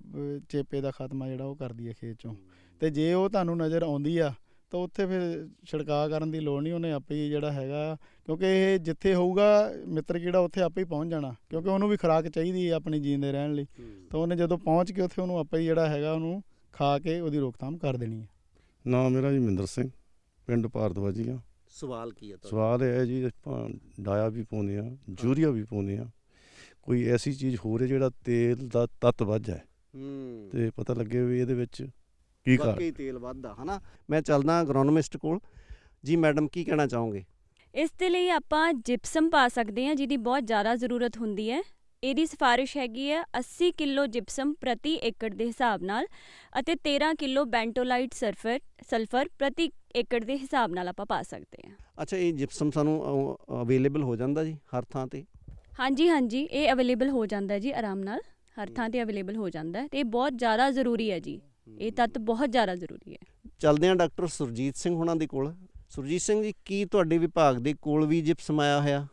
ਚੇਪੇ ਦਾ ਖਾਤਮਾ ਜਿਹੜਾ ਉਹ ਕਰਦੀ ਹੈ ਖੇਤ ਚੋਂ। ਤੇ ਜੇ ਉਹ ਤੁਹਾਨੂੰ ਨਜ਼ਰ ਆਉਂਦੀ ਆ ਤਾਂ ਉੱਥੇ ਫਿਰ ਛਿੜਕਾਅ ਕਰਨ ਦੀ ਲੋੜ ਨਹੀਂ ਉਹਨੇ ਆਪੇ ਹੀ ਜਿਹੜਾ ਹੈਗਾ ਕਿਉਂਕਿ ਇਹ ਜਿੱਥੇ ਹੋਊਗਾ ਮਿੱਤਰ ਕੀੜਾ ਉੱਥੇ ਆਪੇ ਹੀ ਪਹੁੰਚ ਜਾਣਾ ਕਿਉਂਕਿ ਉਹਨੂੰ ਵੀ ਖੁਰਾਕ ਚਾਹੀਦੀ ਹੈ ਆਪਣੀ ਜੀਂਦੇ ਰਹਿਣ ਲਈ। ਤਾਂ ਉਹਨੇ ਜਦੋਂ ਪਹੁੰਚ ਕੇ ਉੱਥੇ ਉਹਨੂੰ ਆਪੇ ਹੀ ਜਿਹੜਾ ਹੈਗਾ ਉਹਨੂੰ ਖਾ ਕੇ ਉਹਦੀ ਰੋਕਥਾਮ ਕਰ ਦੇਣੀ ਹੈ। ਨਾਮ ਮੇਰਾ ਜੀ ਮਿੰਦਰ ਸਿੰਘ ਪਿੰਡ ਭਾਰਤਵਾਜੀਆਂ ਸਵਾਲ ਕੀ ਹੈ ਤੁਹਾਡਾ? ਸਵਾਲ ਇਹ ਹੈ ਜੀ ਆਪਾਂ ਡਾਇਆ ਵੀ ਪਾਉਂਦੇ ਆ ਯੂਰੀਆ ਵੀ ਪਾਉਂਦੇ ਆ ਕੋਈ ਐਸੀ ਚੀਜ਼ ਹੋ ਰਹੀ ਜਿਹੜਾ ਤੇਲ ਦਾ ਤੱਤ ਵੱਧ ਹੈ ਹੂੰ। ਤੇ ਪਤਾ ਲੱਗੇ ਵੀ ਇਹਦੇ ਵਿੱਚ ਕੀ ਕਾਰਨ? ਵਾਕਈ ਤੇਲ ਵੱਧਦਾ ਹਨਾ? ਮੈਂ ਚੱਲਦਾ ਅਗਰੋਨੋਮਿਸਟ ਕੋਲ। ਜੀ ਮੈਡਮ ਕੀ ਕਹਿਣਾ ਚਾਹੋਗੇ? ਇਸ ਦੇ ਲਈ ਆਪਾਂ ਜਿਪਸਮ ਪਾ ਸਕਦੇ ਹਾਂ ਜਿਹਦੀ ਬਹੁਤ ਜ਼ਿਆਦਾ ਜ਼ਰੂਰਤ ਹੁੰਦੀ ਹੈ। ਇਹਦੀ ਸਿਫਾਰਿਸ਼ ਹੈਗੀ ਹੈ 80 ਕਿਲੋ ਜਿਪਸਮ ਪ੍ਰਤੀ ਏਕੜ ਦੇ ਹਿਸਾਬ ਨਾਲ ਅਤੇ 13 ਕਿਲੋ ਬੈਂਟੋਲਾਈਟ ਸਲਫਰ ਸਲਫਰ ਪ੍ਰਤੀ ਏਕੜ ਦੇ ਹਿਸਾਬ ਨਾਲ ਆਪਾਂ ਪਾ ਸਕਦੇ ਹਾਂ। ਅੱਛਾ ਇਹ ਜਿਪਸਮ ਸਾਨੂੰ ਅਵੇਲੇਬਲ ਹੋ ਜਾਂਦਾ ਜੀ ਹਰ ਥਾਂ ਤੇ? ਹਾਂਜੀ ਹਾਂਜੀ ਇਹ ਅਵੇਲੇਬਲ ਹੋ ਜਾਂਦਾ ਜੀ ਆਰਾਮ ਨਾਲ ਹਰ ਥਾਂ ਤੇ ਅਵੇਲੇਬਲ ਹੋ ਜਾਂਦਾ ਤੇ ਇਹ ਬਹੁਤ ਜ਼ਿਆਦਾ ਜ਼ਰੂਰੀ ਹੈ ਜੀ। ਇਹ ਤੱਤ ਬਹੁਤ ਜ਼ਿਆਦਾ ਜ਼ਰੂਰੀ ਹੈ। ਚੱਲਦੇ ਹਾਂ ਡਾਕਟਰ ਸੁਰਜੀਤ ਸਿੰਘ ਹੁਣਾਂ ਦੇ ਕੋਲ। ਸੁਰਜੀਤ ਸਿੰਘ ਜੀ ਕੀ ਤੁਹਾਡੇ ਵਿਭਾਗ ਦੇ ਕੋਲ ਵੀ ਜਿਪਸਮ ਆਇਆ ਹੋਇਆ?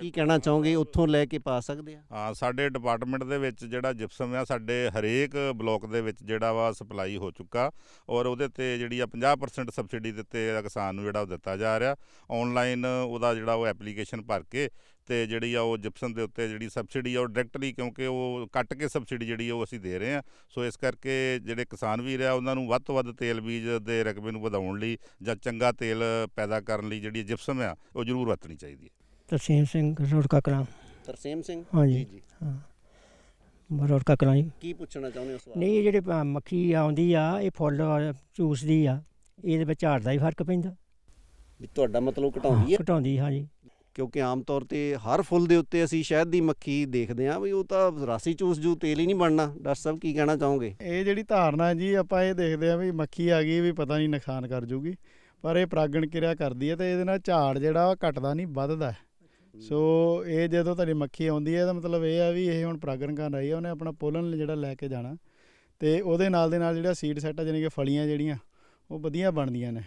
ਕੀ ਕਹਿਣਾ ਚਾਹੋਗੇ? ਉੱਥੋਂ ਲੈ ਕੇ ਪਾ ਸਕਦੇ ਆ? ਹਾਂ ਸਾਡੇ ਡਿਪਾਰਟਮੈਂਟ ਦੇ ਵਿੱਚ ਜਿਹੜਾ ਜਿਪਸਮ ਆ ਸਾਡੇ ਹਰੇਕ ਬਲਾਕ ਦੇ ਵਿੱਚ ਜਿਹੜਾ ਵਾ ਸਪਲਾਈ ਹੋ ਚੁੱਕਾ ਔਰ ਉਹਦੇ ਤੇ ਜਿਹੜੀ ਆ 50% ਸਬਸਿਡੀ ਦਿੱਤੇ ਕਿਸਾਨ ਨੂੰ ਜਿਹੜਾ ਉਹ ਦਿੱਤਾ ਜਾ ਰਿਹਾ। ਆਨਲਾਈਨ ਉਹਦਾ ਜਿਹੜਾ ਉਹ ਐਪਲੀਕੇਸ਼ਨ ਭਰ ਕੇ ਤੇ ਜਿਹੜੀ ਆ ਉਹ ਜਿਪਸਮ ਦੇ ਉੱਤੇ ਜਿਹੜੀ ਸਬਸਿਡੀ ਆ ਉਹ ਡਾਇਰੈਕਟਲੀ ਕਿਉਂਕਿ ਉਹ ਕੱਟ ਕੇ ਸਬਸਿਡੀ ਜਿਹੜੀ ਉਹ ਅਸੀਂ ਦੇ ਰਹੇ ਆ। ਸੋ ਇਸ ਕਰਕੇ ਜਿਹੜੇ ਕਿਸਾਨ ਵੀਰ ਆ ਉਹਨਾਂ ਨੂੰ ਵੱਧ ਤੋਂ ਵੱਧ ਤੇਲ ਬੀਜ ਦੇ ਰਕਬੇ ਨੂੰ ਵਧਾਉਣ ਲਈ ਜਾਂ ਚੰਗਾ ਤੇਲ ਪੈਦਾ ਕਰਨ ਲਈ ਜਿਹੜੀ ਜਿਪਸਮ ਆ ਉਹ ਜ਼ਰੂਰ ਵਰਤਣੀ ਚਾਹੀਦੀ ਹੈ। ਤਰਸੀਮ ਸਿੰਘ ਰੋੜਕਾ ਕਲਾਂ। ਤਰਸੇਮ ਸਿੰਘ? ਹਾਂਜੀ। ਜੀ ਹਾਂ। ਰੋੜਕਾ ਕਲਾਂ ਜੀ। ਕੀ ਪੁੱਛਣਾ ਚਾਹੁੰਦੇ ਹੋ ਸਵਾਲ? ਨਹੀਂ ਇਹ ਜਿਹੜੇ ਮੱਖੀ ਆਉਂਦੀ ਆ ਇਹ ਫੁੱਲ ਚੂਸਦੀ ਆ ਇਹਦੇ ਵਿੱਚ ਝਾੜ ਦਾ ਹੀ ਫ਼ਰਕ ਪੈਂਦਾ। ਵੀ ਤੁਹਾਡਾ ਮਤਲਬ ਘਟਾਉਂਦੀ ਹੈ ਘਟਾਉਂਦੀ ਹਾਂਜੀ। ਕਿਉਂਕਿ ਆਮ ਤੌਰ ਤੇ ਹਰ ਫੁੱਲ ਦੇ ਉੱਤੇ ਅਸੀਂ ਸ਼ਹਿਦ ਦੀ ਮੱਖੀ ਦੇਖਦੇ ਹਾਂ ਵੀ ਉਹ ਤਾਂ ਰਾਸੀ ਚੂਸ ਜੂ ਤੇਲ ਹੀ ਨਹੀਂ ਬਣਨਾ। ਡਾਕਟਰ ਸਾਹਿਬ ਕੀ ਕਹਿਣਾ ਚਾਹੋਗੇ? ਇਹ ਜਿਹੜੀ ਧਾਰਨਾ ਹੈ ਜੀ ਆਪਾਂ ਇਹ ਦੇਖਦੇ ਆ ਵੀ ਮੱਖੀ ਆ ਗਈ ਵੀ ਪਤਾ ਨਹੀਂ ਨੁਕਸਾਨ ਕਰ ਜੂਗੀ। ਪਰ ਇਹ ਪ੍ਰਾਗਣ ਕਿਰਿਆ ਕਰਦੀ ਹੈ ਤੇ ਇਹਦੇ ਨਾਲ ਝਾੜ ਜਿਹੜਾ ਉਹ ਘਟਦਾ ਨਹੀਂ ਵੱਧਦਾ। ਹੈ। ਸੋ ਇਹ ਜਦੋਂ ਤੁਹਾਡੀ ਮੱਖੀ ਆਉਂਦੀ ਹੈ ਤਾਂ ਮਤਲਬ ਇਹ ਆ ਵੀ ਇਹ ਹੁਣ ਪ੍ਰਾਗਣ ਕਰਨ ਆਈ ਹੈ ਉਹਨੇ ਆਪਣਾ ਪੋਲਨ ਜਿਹੜਾ ਲੈ ਕੇ ਜਾਣਾ। ਤੇ ਉਹਦੇ ਨਾਲ ਦੇ ਨਾਲ ਜਿਹੜਾ ਸੀਡ ਸੈੱਟ ਆ, ਜਾਣੀ ਕਿ ਫਲੀਆਂ ਜਿਹੜੀਆਂ, ਉਹ ਵਧੀਆ ਬਣਦੀਆਂ ਨੇ।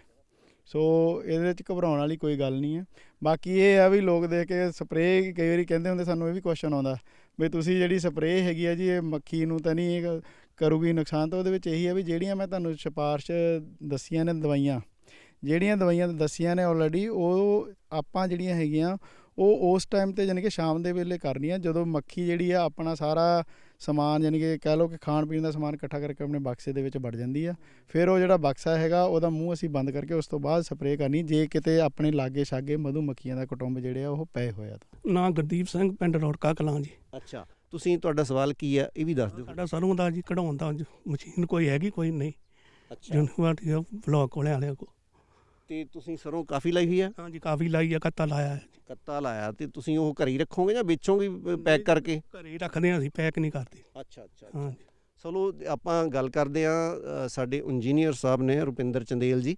ਸੋ ਇਹਦੇ ਵਿੱਚ ਘਬਰਾਉਣ ਵਾਲੀ ਕੋਈ ਗੱਲ ਨਹੀਂ ਹੈ। ਬਾਕੀ ਇਹ ਆ ਵੀ ਲੋਕ ਦੇਖ ਕੇ ਸਪਰੇਅ ਕਈ ਵਾਰੀ ਕਹਿੰਦੇ ਹੁੰਦੇ, ਸਾਨੂੰ ਇਹ ਵੀ ਕੁਐਸਚਨ ਆਉਂਦਾ, ਵੀ ਤੁਸੀਂ ਜਿਹੜੀ ਸਪਰੇਅ ਹੈਗੀ ਆ ਜੀ, ਇਹ ਮੱਖੀ ਨੂੰ ਤਾਂ ਨਹੀਂ ਇਹ ਕਰੂਗੀ ਨੁਕਸਾਨ, ਤਾਂ ਉਹਦੇ ਵਿੱਚ ਇਹੀ ਆ ਵੀ ਜਿਹੜੀਆਂ ਮੈਂ ਤੁਹਾਨੂੰ ਸਿਫਾਰਸ਼ ਦੱਸੀਆਂ ਨੇ ਦਵਾਈਆਂ, ਜਿਹੜੀਆਂ ਦਵਾਈਆਂ ਦੱਸੀਆਂ ਨੇ ਆਲਰੇਡੀ ਉਹ ਆਪਾਂ ਜਿਹੜੀਆਂ ਹੈਗੀਆਂ ਉਹ ਉਸ ਟਾਈਮ ਤੇ ਯਾਨੀ ਕਿ ਸ਼ਾਮ ਦੇ ਵੇਲੇ ਕਰਨੀਆਂ ਜਦੋਂ ਮੱਖੀ ਜਿਹੜੀ ਆ ਆਪਣਾ ਸਾਰਾ ਸਮਾਨ ਯਾਨੀ ਕਿ ਕਹਿ ਲਓ ਕਿ ਖਾਣ ਪੀਣ ਦਾ ਸਮਾਨ ਇਕੱਠਾ ਕਰਕੇ ਆਪਣੇ ਬਕਸੇ ਦੇ ਵਿੱਚ ਵੜ ਜਾਂਦੀ ਆ। ਫਿਰ ਉਹ ਜਿਹੜਾ ਬਕਸਾ ਹੈਗਾ ਉਹਦਾ ਮੂੰਹ ਅਸੀਂ ਬੰਦ ਕਰਕੇ ਉਸ ਤੋਂ ਬਾਅਦ ਸਪਰੇਅ ਕਰਨੀ ਜੇ ਕਿਤੇ ਆਪਣੇ ਲਾਗੇ ਛਾਗੇ ਮਧੂ ਮੱਖੀਆਂ ਦਾ ਕੁਟੁੰਬ ਜਿਹੜੇ ਆ ਉਹ ਪਏ ਹੋਇਆ ਤਾਂ। ਨਾਂ ਗੁਰਦੀਪ ਸਿੰਘ ਪਿੰਡ ਰੋੜਕਾ ਕਲਾਂ ਜੀ। ਅੱਛਾ ਤੁਸੀਂ ਤੁਹਾਡਾ ਸਵਾਲ ਕੀ ਹੈ ਇਹ ਵੀ ਦੱਸ ਦਿਓ। ਸਾਡਾ ਸਰੋਂ ਦਾ ਜੀ ਕਢਾਉਣ ਦਾ ਜ- ਮਸ਼ੀਨ ਕੋਈ ਹੈਗੀ ਕੋਈ ਨਹੀਂ। ਅੱਛਾ। ਯੂਨੀਵਰਸਿਟੀ ਬਲਾਕ ਕੋਲੇ ਵਾਲਿਆਂ ਕੋ ਤੇ ਤੁਸੀਂ ਸਰੋਂ ਕਾਫੀ ਲਾਈ ਹੋਈ ਆ? ਹਾਂਜੀ ਕਾਫੀ ਲਾਈ ਆ ਕੱਤਾ ਲਾਇਆ ਹੈ। ਜੀ। ਕੱਤਾ ਲਾਇਆ ਤੇ ਤੁਸੀਂ ਉਹ ਘਰੀ ਰੱਖੋਗੇ ਜਾਂ ਵੇਚੋਗੇ ਪੈਕ ਕਰਕੇ? ਘਰੇ ਹੀ ਰੱਖਦੇ ਹਾਂ ਅਸੀਂ ਪੈਕ ਨਹੀਂ ਕਰਦੇ। ਅੱਛਾ ਅੱਛਾ ਹਾਂਜੀ। ਚਲੋ ਆਪਾਂ ਗੱਲ ਕਰਦੇ ਆ ਸਾਡੇ ਇੰਜੀਨੀਅਰ ਸਾਹਿਬ ਨੇ ਰੁਪਿੰਦਰ ਚੰਦੇਲ ਜੀ।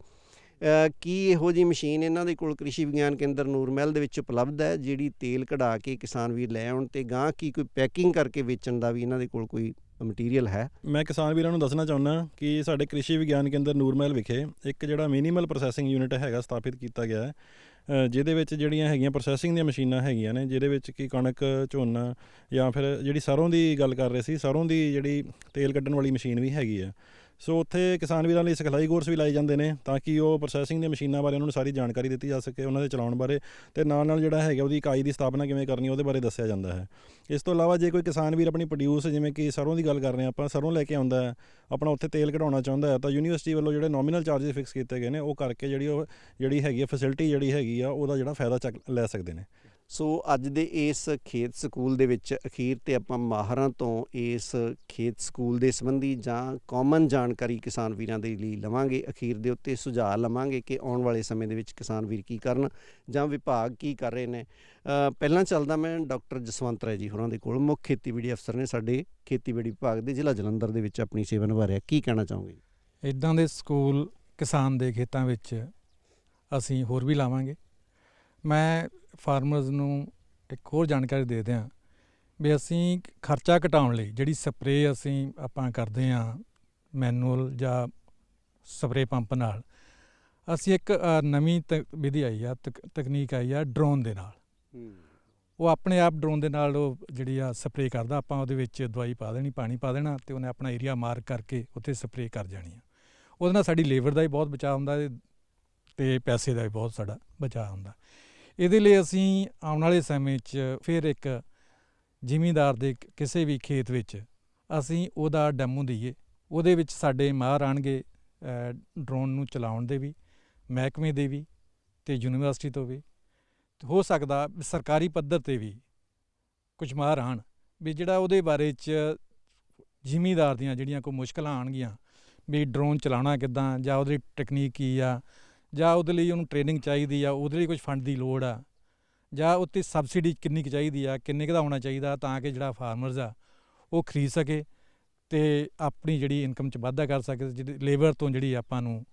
ਕੀ ਇਹੋ ਜੀ ਮਸ਼ੀਨ ਇਹਨਾਂ ਦੇ ਕੋਲ ਕ੍ਰਿਸ਼ੀ ਵਿਗਿਆਨ ਕੇਂਦਰ ਨੂਰਮਹਿਲ ਦੇ ਵਿੱਚ ਉਪਲਬਧ ਹੈ, ਜਿਹੜੀ ਤੇਲ ਕਢਾ ਕੇ ਕਿਸਾਨ ਵੀਰ ਲੈ ਆਉਣ ਤੇ ਗਾਂ ਕੀ ਕੋਈ ਪੈਕਿੰਗ ਕਰਕੇ ਵੇਚਣ ਦਾ ਵੀ ਇਹਨਾਂ ਦੇ ਕੋਲ ਕੋਈ ਮਟੀਰੀਅਲ ਹੈ? ਮੈਂ ਕਿਸਾਨ ਵੀਰਾਂ ਨੂੰ ਦੱਸਣਾ ਚਾਹੁੰਦਾ ਕਿ ਸਾਡੇ ਕ੍ਰਿਸ਼ੀ ਵਿਗਿਆਨ ਕੇਂਦਰ ਨੂਰਮਹਿਲ ਵਿਖੇ ਇੱਕ ਜਿਹੜਾ ਮਿਨੀਮਲ ਪ੍ਰੋਸੈਸਿੰਗ ਯੂਨਿਟ ਹੈਗਾ ਸਥਾਪਿਤ ਕੀਤਾ ਗਿਆ ਹੈ। ਜਿਹਦੇ ਵਿੱਚ ਜਿਹੜੀਆਂ ਹੈਗੀਆਂ ਪ੍ਰੋਸੈਸਿੰਗ ਦੀਆਂ ਮਸ਼ੀਨਾਂ ਹੈਗੀਆਂ ਨੇ, ਜਿਹਦੇ ਵਿੱਚ ਕਿ ਕਣਕ, ਝੋਨਾ ਜਾਂ ਫਿਰ ਜਿਹੜੀ ਸਰੋਂ ਦੀ ਗੱਲ ਕਰ ਰਹੇ ਸੀ, ਸਰੋਂ ਦੀ ਜਿਹੜੀ ਤੇਲ ਕੱਢਣ ਵਾਲੀ ਮਸ਼ੀਨ ਵੀ ਹੈਗੀ ਆ ਸੋ ਉੱਥੇ ਕਿਸਾਨ ਵੀਰਾਂ ਲਈ ਸਿਖਲਾਈ ਕੋਰਸ ਵੀ ਲਾਏ ਜਾਂਦੇ ਨੇ ਤਾਂ ਕਿ ਉਹ ਪ੍ਰੋਸੈਸਿੰਗ ਦੀਆਂ ਮਸ਼ੀਨਾਂ ਬਾਰੇ ਉਹਨਾਂ ਨੂੰ ਸਾਰੀ ਜਾਣਕਾਰੀ ਦਿੱਤੀ ਜਾ ਸਕੇ, ਉਹਨਾਂ ਦੇ ਚਲਾਉਣ ਬਾਰੇ ਤੇ ਨਾਲ ਨਾਲ ਜਿਹੜਾ ਹੈਗਾ ਉਹਦੀ ਇਕਾਈ ਦੀ ਸਥਾਪਨਾ ਕਿਵੇਂ ਕਰਨੀ, ਉਹਦੇ ਬਾਰੇ ਦੱਸਿਆ ਜਾਂਦਾ ਹੈ। ਇਸ ਤੋਂ ਇਲਾਵਾ ਜੇ ਕੋਈ ਕਿਸਾਨ ਵੀਰ ਆਪਣੀ ਪ੍ਰੋਡਿਊਸ ਜਿਵੇਂ ਕਿ ਸਰੋਂ ਦੀ ਗੱਲ ਕਰ ਰਹੇ ਹਾਂ ਆਪਾਂ, ਸਰੋਂ ਲੈ ਕੇ ਆਉਂਦਾ ਹੈ, ਆਪਣਾ ਉੱਥੇ ਤੇਲ ਕਢਾਉਣਾ ਚਾਹੁੰਦਾ ਹੈ ਤਾਂ ਯੂਨੀਵਰਸਿਟੀ ਵੱਲੋਂ ਜਿਹੜੇ ਨੋਮੀਨਲ ਚਾਰजेस ਫਿਕਸ ਕੀਤੇ ਗਏ ਨੇ, ਉਹ ਕਰਕੇ ਜਿਹੜੀ ਉਹ, ਜਿਹੜੀ ਹੈਗੀ ਹੈ ਫੈਸਿਲਿਟੀ ਜਿਹੜੀ ਹੈਗੀ ਆ, ਉਹਦਾ ਜਿਹੜਾ ਫਾਇਦਾ ਚੱਕ, ਲੈ ਸਕਦੇ ਨੇ। ਸੋ ਅੱਜ ਦੇ ਇਸ ਖੇਤ ਸਕੂਲ ਦੇ ਵਿੱਚ ਅਖੀਰ ਤੇ ਆਪਾਂ ਮਾਹਰਾਂ ਤੋਂ ਇਸ ਖੇਤ ਸਕੂਲ ਦੇ ਸੰਬੰਧੀ ਜਾਂ ਕਾਮਨ ਜਾਣਕਾਰੀ ਕਿਸਾਨ ਵੀਰਾਂ ਦੇ ਲਈ ਲਵਾਂਗੇ। ਅਖੀਰ ਦੇ ਉੱਤੇ ਸੁਝਾਅ ਲਵਾਂਗੇ ਕਿ ਆਉਣ ਵਾਲੇ ਸਮੇਂ ਦੇ ਵਿੱਚ ਕਿਸਾਨ ਵੀਰ ਕੀ ਕਰਨ ਜਾਂ ਵਿਭਾਗ ਕੀ ਕਰ ਰਹੇ ਨੇ। ਪਹਿਲਾਂ ਚੱਲਦਾ ਮੈਂ ਡਾਕਟਰ ਜਸਵੰਤ ਰਾਏ ਜੀ ਹੋਰਾਂ ਦੇ ਕੋਲ। ਮੁੱਖ ਖੇਤੀਬਾੜੀ ਅਫਸਰ ਨੇ ਸਾਡੇ ਖੇਤੀਬਾੜੀ ਵਿਭਾਗ ਦੇ ਜ਼ਿਲ੍ਹਾ ਜਲੰਧਰ ਦੇ ਵਿੱਚ ਆਪਣੀ ਸੇਵਾ ਨਿਭਾ ਰਿਹਾ। ਕੀ ਕਹਿਣਾ ਚਾਹੋਗੇ? ਇਦਾਂ ਦੇ ਸਕੂਲ ਕਿਸਾਨ ਦੇ ਖੇਤਾਂ ਵਿੱਚ ਅਸੀਂ ਹੋਰ ਵੀ ਲਾਵਾਂਗੇ। ਮੈਂ ਫਾਰਮਰਸ ਨੂੰ ਇੱਕ ਹੋਰ ਜਾਣਕਾਰੀ ਦੇ ਦਿਆਂ ਵੀ ਅਸੀਂ ਖਰਚਾ ਘਟਾਉਣ ਲਈ ਜਿਹੜੀ ਸਪਰੇਅ ਅਸੀਂ ਆਪਾਂ ਕਰਦੇ ਹਾਂ ਮੈਨੂਅਲ ਜਾਂ ਸਪਰੇਅ ਪੰਪ ਨਾਲ ਅਸੀਂ ਇੱਕ ਨਵੀਂ ਵਿਧੀ ਆਈ ਆ ਤਕ- ਤਕਨੀਕ ਆਈ ਆ ਡਰੋਨ ਦੇ ਨਾਲ। ਉਹ ਆਪਣੇ ਆਪ ਡਰੋਨ ਦੇ ਨਾਲ ਉਹ ਜਿਹੜੀ ਆ ਸਪਰੇਅ ਕਰਦਾ ਆਪਾਂ ਉਹਦੇ ਵਿੱਚ ਦਵਾਈ ਪਾ ਦੇਣੀ ਪਾਣੀ ਪਾ ਦੇਣਾ ਤੇ ਉਹਨੇ ਆਪਣਾ ਏਰੀਆ ਮਾਰਕ ਕਰਕੇ ਉੱਥੇ ਸਪਰੇਅ ਕਰ ਜਾਣੀ ਆ। ਉਹਦੇ ਨਾਲ ਸਾਡੀ ਲੇਬਰ ਦਾ ਵੀ ਬਹੁਤ ਬਚਾਅ ਹੁੰਦਾ ਤੇ- ਤੇ ਪੈਸੇ ਦਾ ਵੀ ਬਹੁਤ ਸਾਡਾ ਬਚਾਅ ਹੁੰਦਾ। ਇਹਦੇ ਲਈ ਅਸੀਂ ਆਉਣ ਵਾਲੇ ਸਮੇਂ 'ਚ ਫਿਰ ਇੱਕ ਜ਼ਿਮੀਂਦਾਰ ਦੇ ਕਿਸੇ ਵੀ ਖੇਤ ਵਿੱਚ ਅਸੀਂ ਉਹਦਾ ਡੈਮੋ ਦਈਏ। ਉਹਦੇ ਵਿੱਚ ਸਾਡੇ ਮਾਹਰ ਆਣਗੇ ਡਰੋਨ ਨੂੰ ਚਲਾਉਣ ਦੇ ਵੀ, ਮਹਿਕਮੇ ਦੇ ਵੀ ਤੇ ਯੂਨੀਵਰਸਿਟੀ ਤੋਂ ਵੀ। ਹੋ ਸਕਦਾ ਸਰਕਾਰੀ ਪੱਧਰ ਤੇ ਵੀ ਕੁਝ ਮਾਹਰ ਆਣ ਵੀ ਜਿਹੜਾ ਉਹਦੇ ਬਾਰੇ 'ਚ ਜ਼ਿਮੀਂਦਾਰ ਦੀਆਂ ਜਿਹੜੀਆਂ ਕੋਈ ਮੁਸ਼ਕਲਾਂ ਆਣਗੀਆਂ ਵੀ ਡਰੋਨ ਚਲਾਉਣਾ ਕਿੱਦਾਂ ਜਾਂ ਉਹਦੀ ਟੈਕਨੀਕ ਕੀ ਆ ਜਾਂ ਉਹਦੇ ਲਈ ਉਹਨੂੰ ਟ੍ਰੇਨਿੰਗ ਚਾਹੀਦੀ ਆ, ਉਹਦੇ ਲਈ ਕੁਝ ਫੰਡ ਦੀ ਲੋੜ ਆ, ਜਾਂ ਉੱਤੇ ਸਬਸਿਡੀ ਕਿੰਨੀ ਕੁ ਚਾਹੀਦੀ ਆ, ਕਿੰਨੇ ਕੁ ਦਾ ਹੋਣਾ ਚਾਹੀਦਾ ਤਾਂ ਕਿ ਜਿਹੜਾ ਫਾਰਮਰਸ ਆ, ਉਹ ਖਰੀਦ ਸਕੇ ਤੇ ਆਪਣੀ ਜਿਹੜੀ ਇਨਕਮ 'ਚ ਵਾਧਾ ਕਰ ਸਕੇ, ਜਿਹੜੀ ਲੇਬਰ ਤੋਂ ਜਿਹੜੀ ਆਪਾਂ ਨੂੰ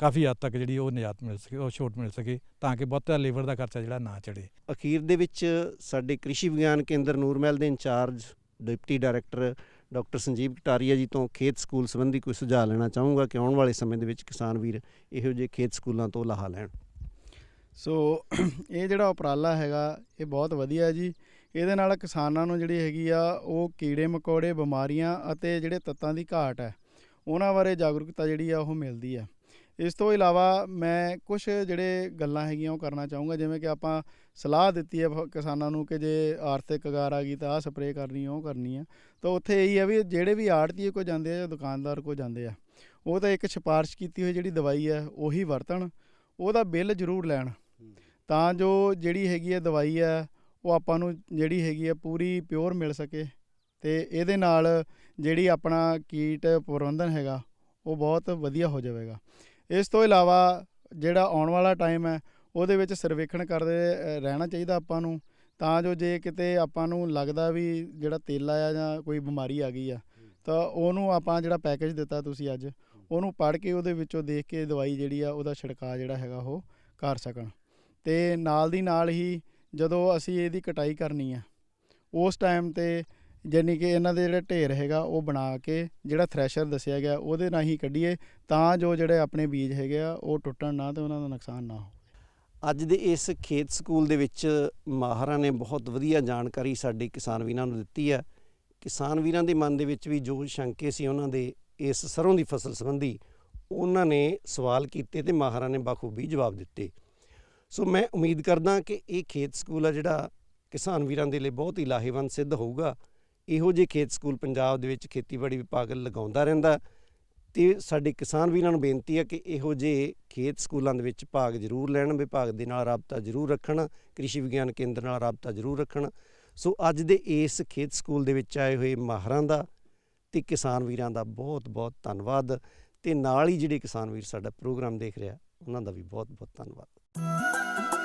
ਕਾਫੀ ਹੱਦ ਤੱਕ ਜਿਹੜੀ ਉਹ ਨਿਯਾਤ ਮਿਲ ਸਕੇ, ਉਹ ਛੋਟ ਮਿਲ ਸਕੇ ਤਾਂ ਕਿ ਬਹੁਤਾ ਲੇਬਰ ਦਾ ਖਰਚਾ ਜਿਹੜਾ ਨਾ ਚੜੇ ਅਖੀਰ ਦੇ ਵਿੱਚ ਸਾਡੇ ਕ੍ਰਿਸ਼ੀ ਵਿਗਿਆਨ ਕੇਂਦਰ ਨੂਰਮਹਿਲ ਦੇ incharge, deputy director doctor Sanjeev Kataria ji ਤੋਂ ਖੇਤ ਸਕੂਲ ਸੰਬੰਧੀ ਕੋਈ ਸੁਝਾਅ ਲੈਣਾ ਚਾਹੂੰਗਾ ਕਿ ਆਉਣ ਵਾਲੇ ਸਮੇਂ ਦੇ ਵਿੱਚ ਕਿਸਾਨ ਵੀਰ ਇਹੋ ਜਿਹੇ ਖੇਤ ਸਕੂਲਾਂ ਤੋਂ ਲਾਹਾ ਲੈਣ? ਸੋ ਇਹ ਜਿਹੜਾ ਉਪਰਾਲਾ ਹੈਗਾ, ਇਹ ਬਹੁਤ ਵਧੀਆ ਜੀ। ਇਹਦੇ ਨਾਲ ਕਿਸਾਨਾਂ ਨੂੰ ਜਿਹੜੀ ਹੈਗੀ ਆ, ਉਹ ਕੀੜੇ ਮਕੌੜੇ, ਬਿਮਾਰੀਆਂ ਅਤੇ ਜਿਹੜੇ ਤੱਤਾਂ ਦੀ ਘਾਟ ਹੈ, ਉਹਨਾਂ ਬਾਰੇ ਜਾਗਰੂਕਤਾ ਜਿਹੜੀ ਆ ਉਹ ਮਿਲਦੀ ਆ ਇਸ ਤੋਂ ਇਲਾਵਾ ਮੈਂ ਕੁਝ ਜਿਹੜੇ ਗੱਲਾਂ ਹੈਗੀਆਂ ਉਹ ਕਰਨਾ ਚਾਹੂੰਗਾ, ਜਿਵੇਂ ਕਿ ਆਪਾਂ ਸਲਾਹ ਦਿੱਤੀ ਹੈ ਫ- ਕਿਸਾਨਾਂ ਨੂੰ ਕਿ ਜੇ ਆਰਥਿਕ ਕਗਾਰ ਆ ਗਈ ਤਾਂ ਆਹ ਸਪਰੇਅ ਕਰਨੀ, ਉਹ ਕਰਨੀ ਆ। ਤਾਂ ਉੱਥੇ ਇਹੀ ਹੈ ਵੀ ਜਿਹੜੇ ਵੀ ਆੜਤੀਏ ਕੋ ਜਾਂਦੇ ਆ ਜਾਂ ਦੁਕਾਨਦਾਰ ਕੋ ਜਾਂਦੇ ਆ, ਉਹ ਤਾਂ ਇੱਕ ਸਿਫਾਰਿਸ਼ ਕੀਤੀ ਹੋਈ ਜਿਹੜੀ ਦਵਾਈ ਹੈ ਉਹੀ ਵਰਤਣ, ਉਹਦਾ ਬਿੱਲ ਜ਼ਰੂਰ ਲੈਣ। ਤਾਂ ਜੋ ਜਿਹੜੀ ਹੈਗੀ ਹੈ ਦਵਾਈ ਹੈ ਉਹ ਆਪਾਂ ਨੂੰ ਜਿਹੜੀ ਹੈਗੀ ਹੈ ਪੂਰੀ ਪਿਓਰ ਮਿਲ ਸਕੇ ਤੇ ਇਹਦੇ ਨਾਲ ਜਿਹੜੀ ਆਪਣਾ ਕੀਟ ਪ੍ਰਬੰਧਨ ਹੈਗਾ, ਉਹ ਬਹੁਤ ਵਧੀਆ ਹੋ ਜਾਵੇਗਾ। ਇਸ ਤੋਂ ਇਲਾਵਾ ਜਿਹੜਾ ਆਉਣ ਵਾਲਾ ਟਾਈਮ ਹੈ, ਉਹਦੇ ਵਿੱਚ ਸਰਵੇਖਣ ਕਰਦੇ ਰਹਿਣਾ ਚਾਹੀਦਾ ਆਪਾਂ ਨੂੰ, ਤਾਂ ਜੋ ਜੇ ਕਿਤੇ ਆਪਾਂ ਨੂੰ ਲੱਗਦਾ ਵੀ ਜਿਹੜਾ ਤੇਲਾ ਆ ਜਾਂ ਕੋਈ ਬਿਮਾਰੀ ਆ ਗਈ ਆ, ਤਾਂ ਉਹਨੂੰ ਆਪਾਂ ਜਿਹੜਾ ਪੈਕੇਜ ਦਿੱਤਾ ਤੁਸੀਂ ਅੱਜ, ਉਹਨੂੰ ਪੜ੍ਹ ਕੇ ਉਹਦੇ ਵਿੱਚੋਂ ਦੇਖ ਕੇ ਦਵਾਈ ਜਿਹੜੀ ਆ, ਉਹਦਾ ਛਿੜਕਾਅ ਜਿਹੜਾ ਹੈਗਾ ਉਹ ਕਰ ਸਕਣ। ਤੇ ਨਾਲ ਦੀ ਨਾਲ ਹੀ ਜਦੋਂ ਅਸੀਂ ਇਹਦੀ ਕਟਾਈ ਕਰਨੀ ਆ, ਉਸ ਟਾਈਮ ਤੇ ਜਾਣੀ ਕਿ ਇਹਨਾਂ ਦੇ ਜਿਹੜਾ ਢੇਰ ਹੈਗਾ, ਉਹ ਬਣਾ ਕੇ ਜਿਹੜਾ ਥ੍ਰੈਸ਼ਰ ਦੱਸਿਆ ਗਿਆ, ਉਹਦੇ ਨਾਲ ਹੀ ਕੱਢੀਏ ਤਾਂ ਜੋ ਜਿਹੜੇ ਆਪਣੇ ਬੀਜ ਹੈਗੇ ਆ, ਉਹ ਟੁੱਟਣ ਨਾ ਤੇ ਉਹਨਾਂ ਦਾ ਨੁਕਸਾਨ ਨਾ ਹੋ ਅੱਜ ਦੇ ਇਸ ਖੇਤ ਸਕੂਲ ਦੇ ਵਿੱਚ ਮਾਹਰਾਂ ਨੇ ਬਹੁਤ ਵਧੀਆ ਜਾਣਕਾਰੀ ਸਾਡੇ ਕਿਸਾਨ ਵੀਰਾਂ ਨੂੰ ਦਿੱਤੀ ਹੈ। ਕਿਸਾਨ ਵੀਰਾਂ ਦੇ ਮਨ ਦੇ ਵਿੱਚ ਵੀ ਜੋ ਸ਼ੰਕੇ ਸੀ ਉਹਨਾਂ ਦੇ ਇਸ ਸਰੋਂ ਦੀ ਫਸਲ ਸੰਬੰਧੀ, ਉਹਨਾਂ ਨੇ ਸਵਾਲ ਕੀਤੇ ਤੇ ਮਾਹਰਾਂ ਨੇ ਬਾਖੂਬੀ ਜਵਾਬ ਦਿੱਤੇ। ਸੋ ਮੈਂ ਉਮੀਦ ਕਰਦਾ ਕਿ ਇਹ ਖੇਤ ਸਕੂਲ ਆ ਜਿਹੜਾ ਕਿਸਾਨ ਵੀਰਾਂ ਦੇ ਲਈ ਬਹੁਤ ਹੀ ਲਾਹੇਵੰਦ ਸਿੱਧ ਹੋਊਗਾ। ਇਹੋ ਜਿਹੇ ਖੇਤ ਸਕੂਲ ਪੰਜਾਬ ਦੇ ਵਿੱਚ ਖੇਤੀਬਾੜੀ ਵਿਭਾਗ ਲਗਾਉਂਦਾ ਰਹਿੰਦਾ ਤੇ ਸਾਡੇ ਕਿਸਾਨ ਵੀਰਾਂ ਨੂੰ ਬੇਨਤੀ ਹੈ ਕਿ ਇਹੋ ਜਿਹੇ ਖੇਤ ਸਕੂਲਾਂ ਦੇ ਵਿੱਚ ਭਾਗ ਜ਼ਰੂਰ ਲੈਣ, ਵਿਭਾਗ ਦੇ ਨਾਲ ਰਾਬਤਾ ਜ਼ਰੂਰ ਰੱਖਣ, ਕ੍ਰਿਸ਼ੀ ਵਿਗਿਆਨ ਕੇਂਦਰ ਨਾਲ ਰਾਬਤਾ ਜ਼ਰੂਰ ਰੱਖਣ। ਸੋ ਅੱਜ ਦੇ ਇਸ ਖੇਤ ਸਕੂਲ ਦੇ ਵਿੱਚ ਆਏ ਹੋਏ ਮਾਹਰਾਂ ਦਾ ਤੇ ਕਿਸਾਨ ਵੀਰਾਂ ਦਾ ਬਹੁਤ ਬਹੁਤ ਧੰਨਵਾਦ ਤੇ ਨਾਲ ਹੀ ਜਿਹੜੇ ਕਿਸਾਨ ਵੀਰ ਸਾਡਾ ਪ੍ਰੋਗਰਾਮ ਦੇਖ ਰਿਹਾ, ਉਹਨਾਂ ਦਾ ਵੀ ਬਹੁਤ ਬਹੁਤ ਧੰਨਵਾਦ।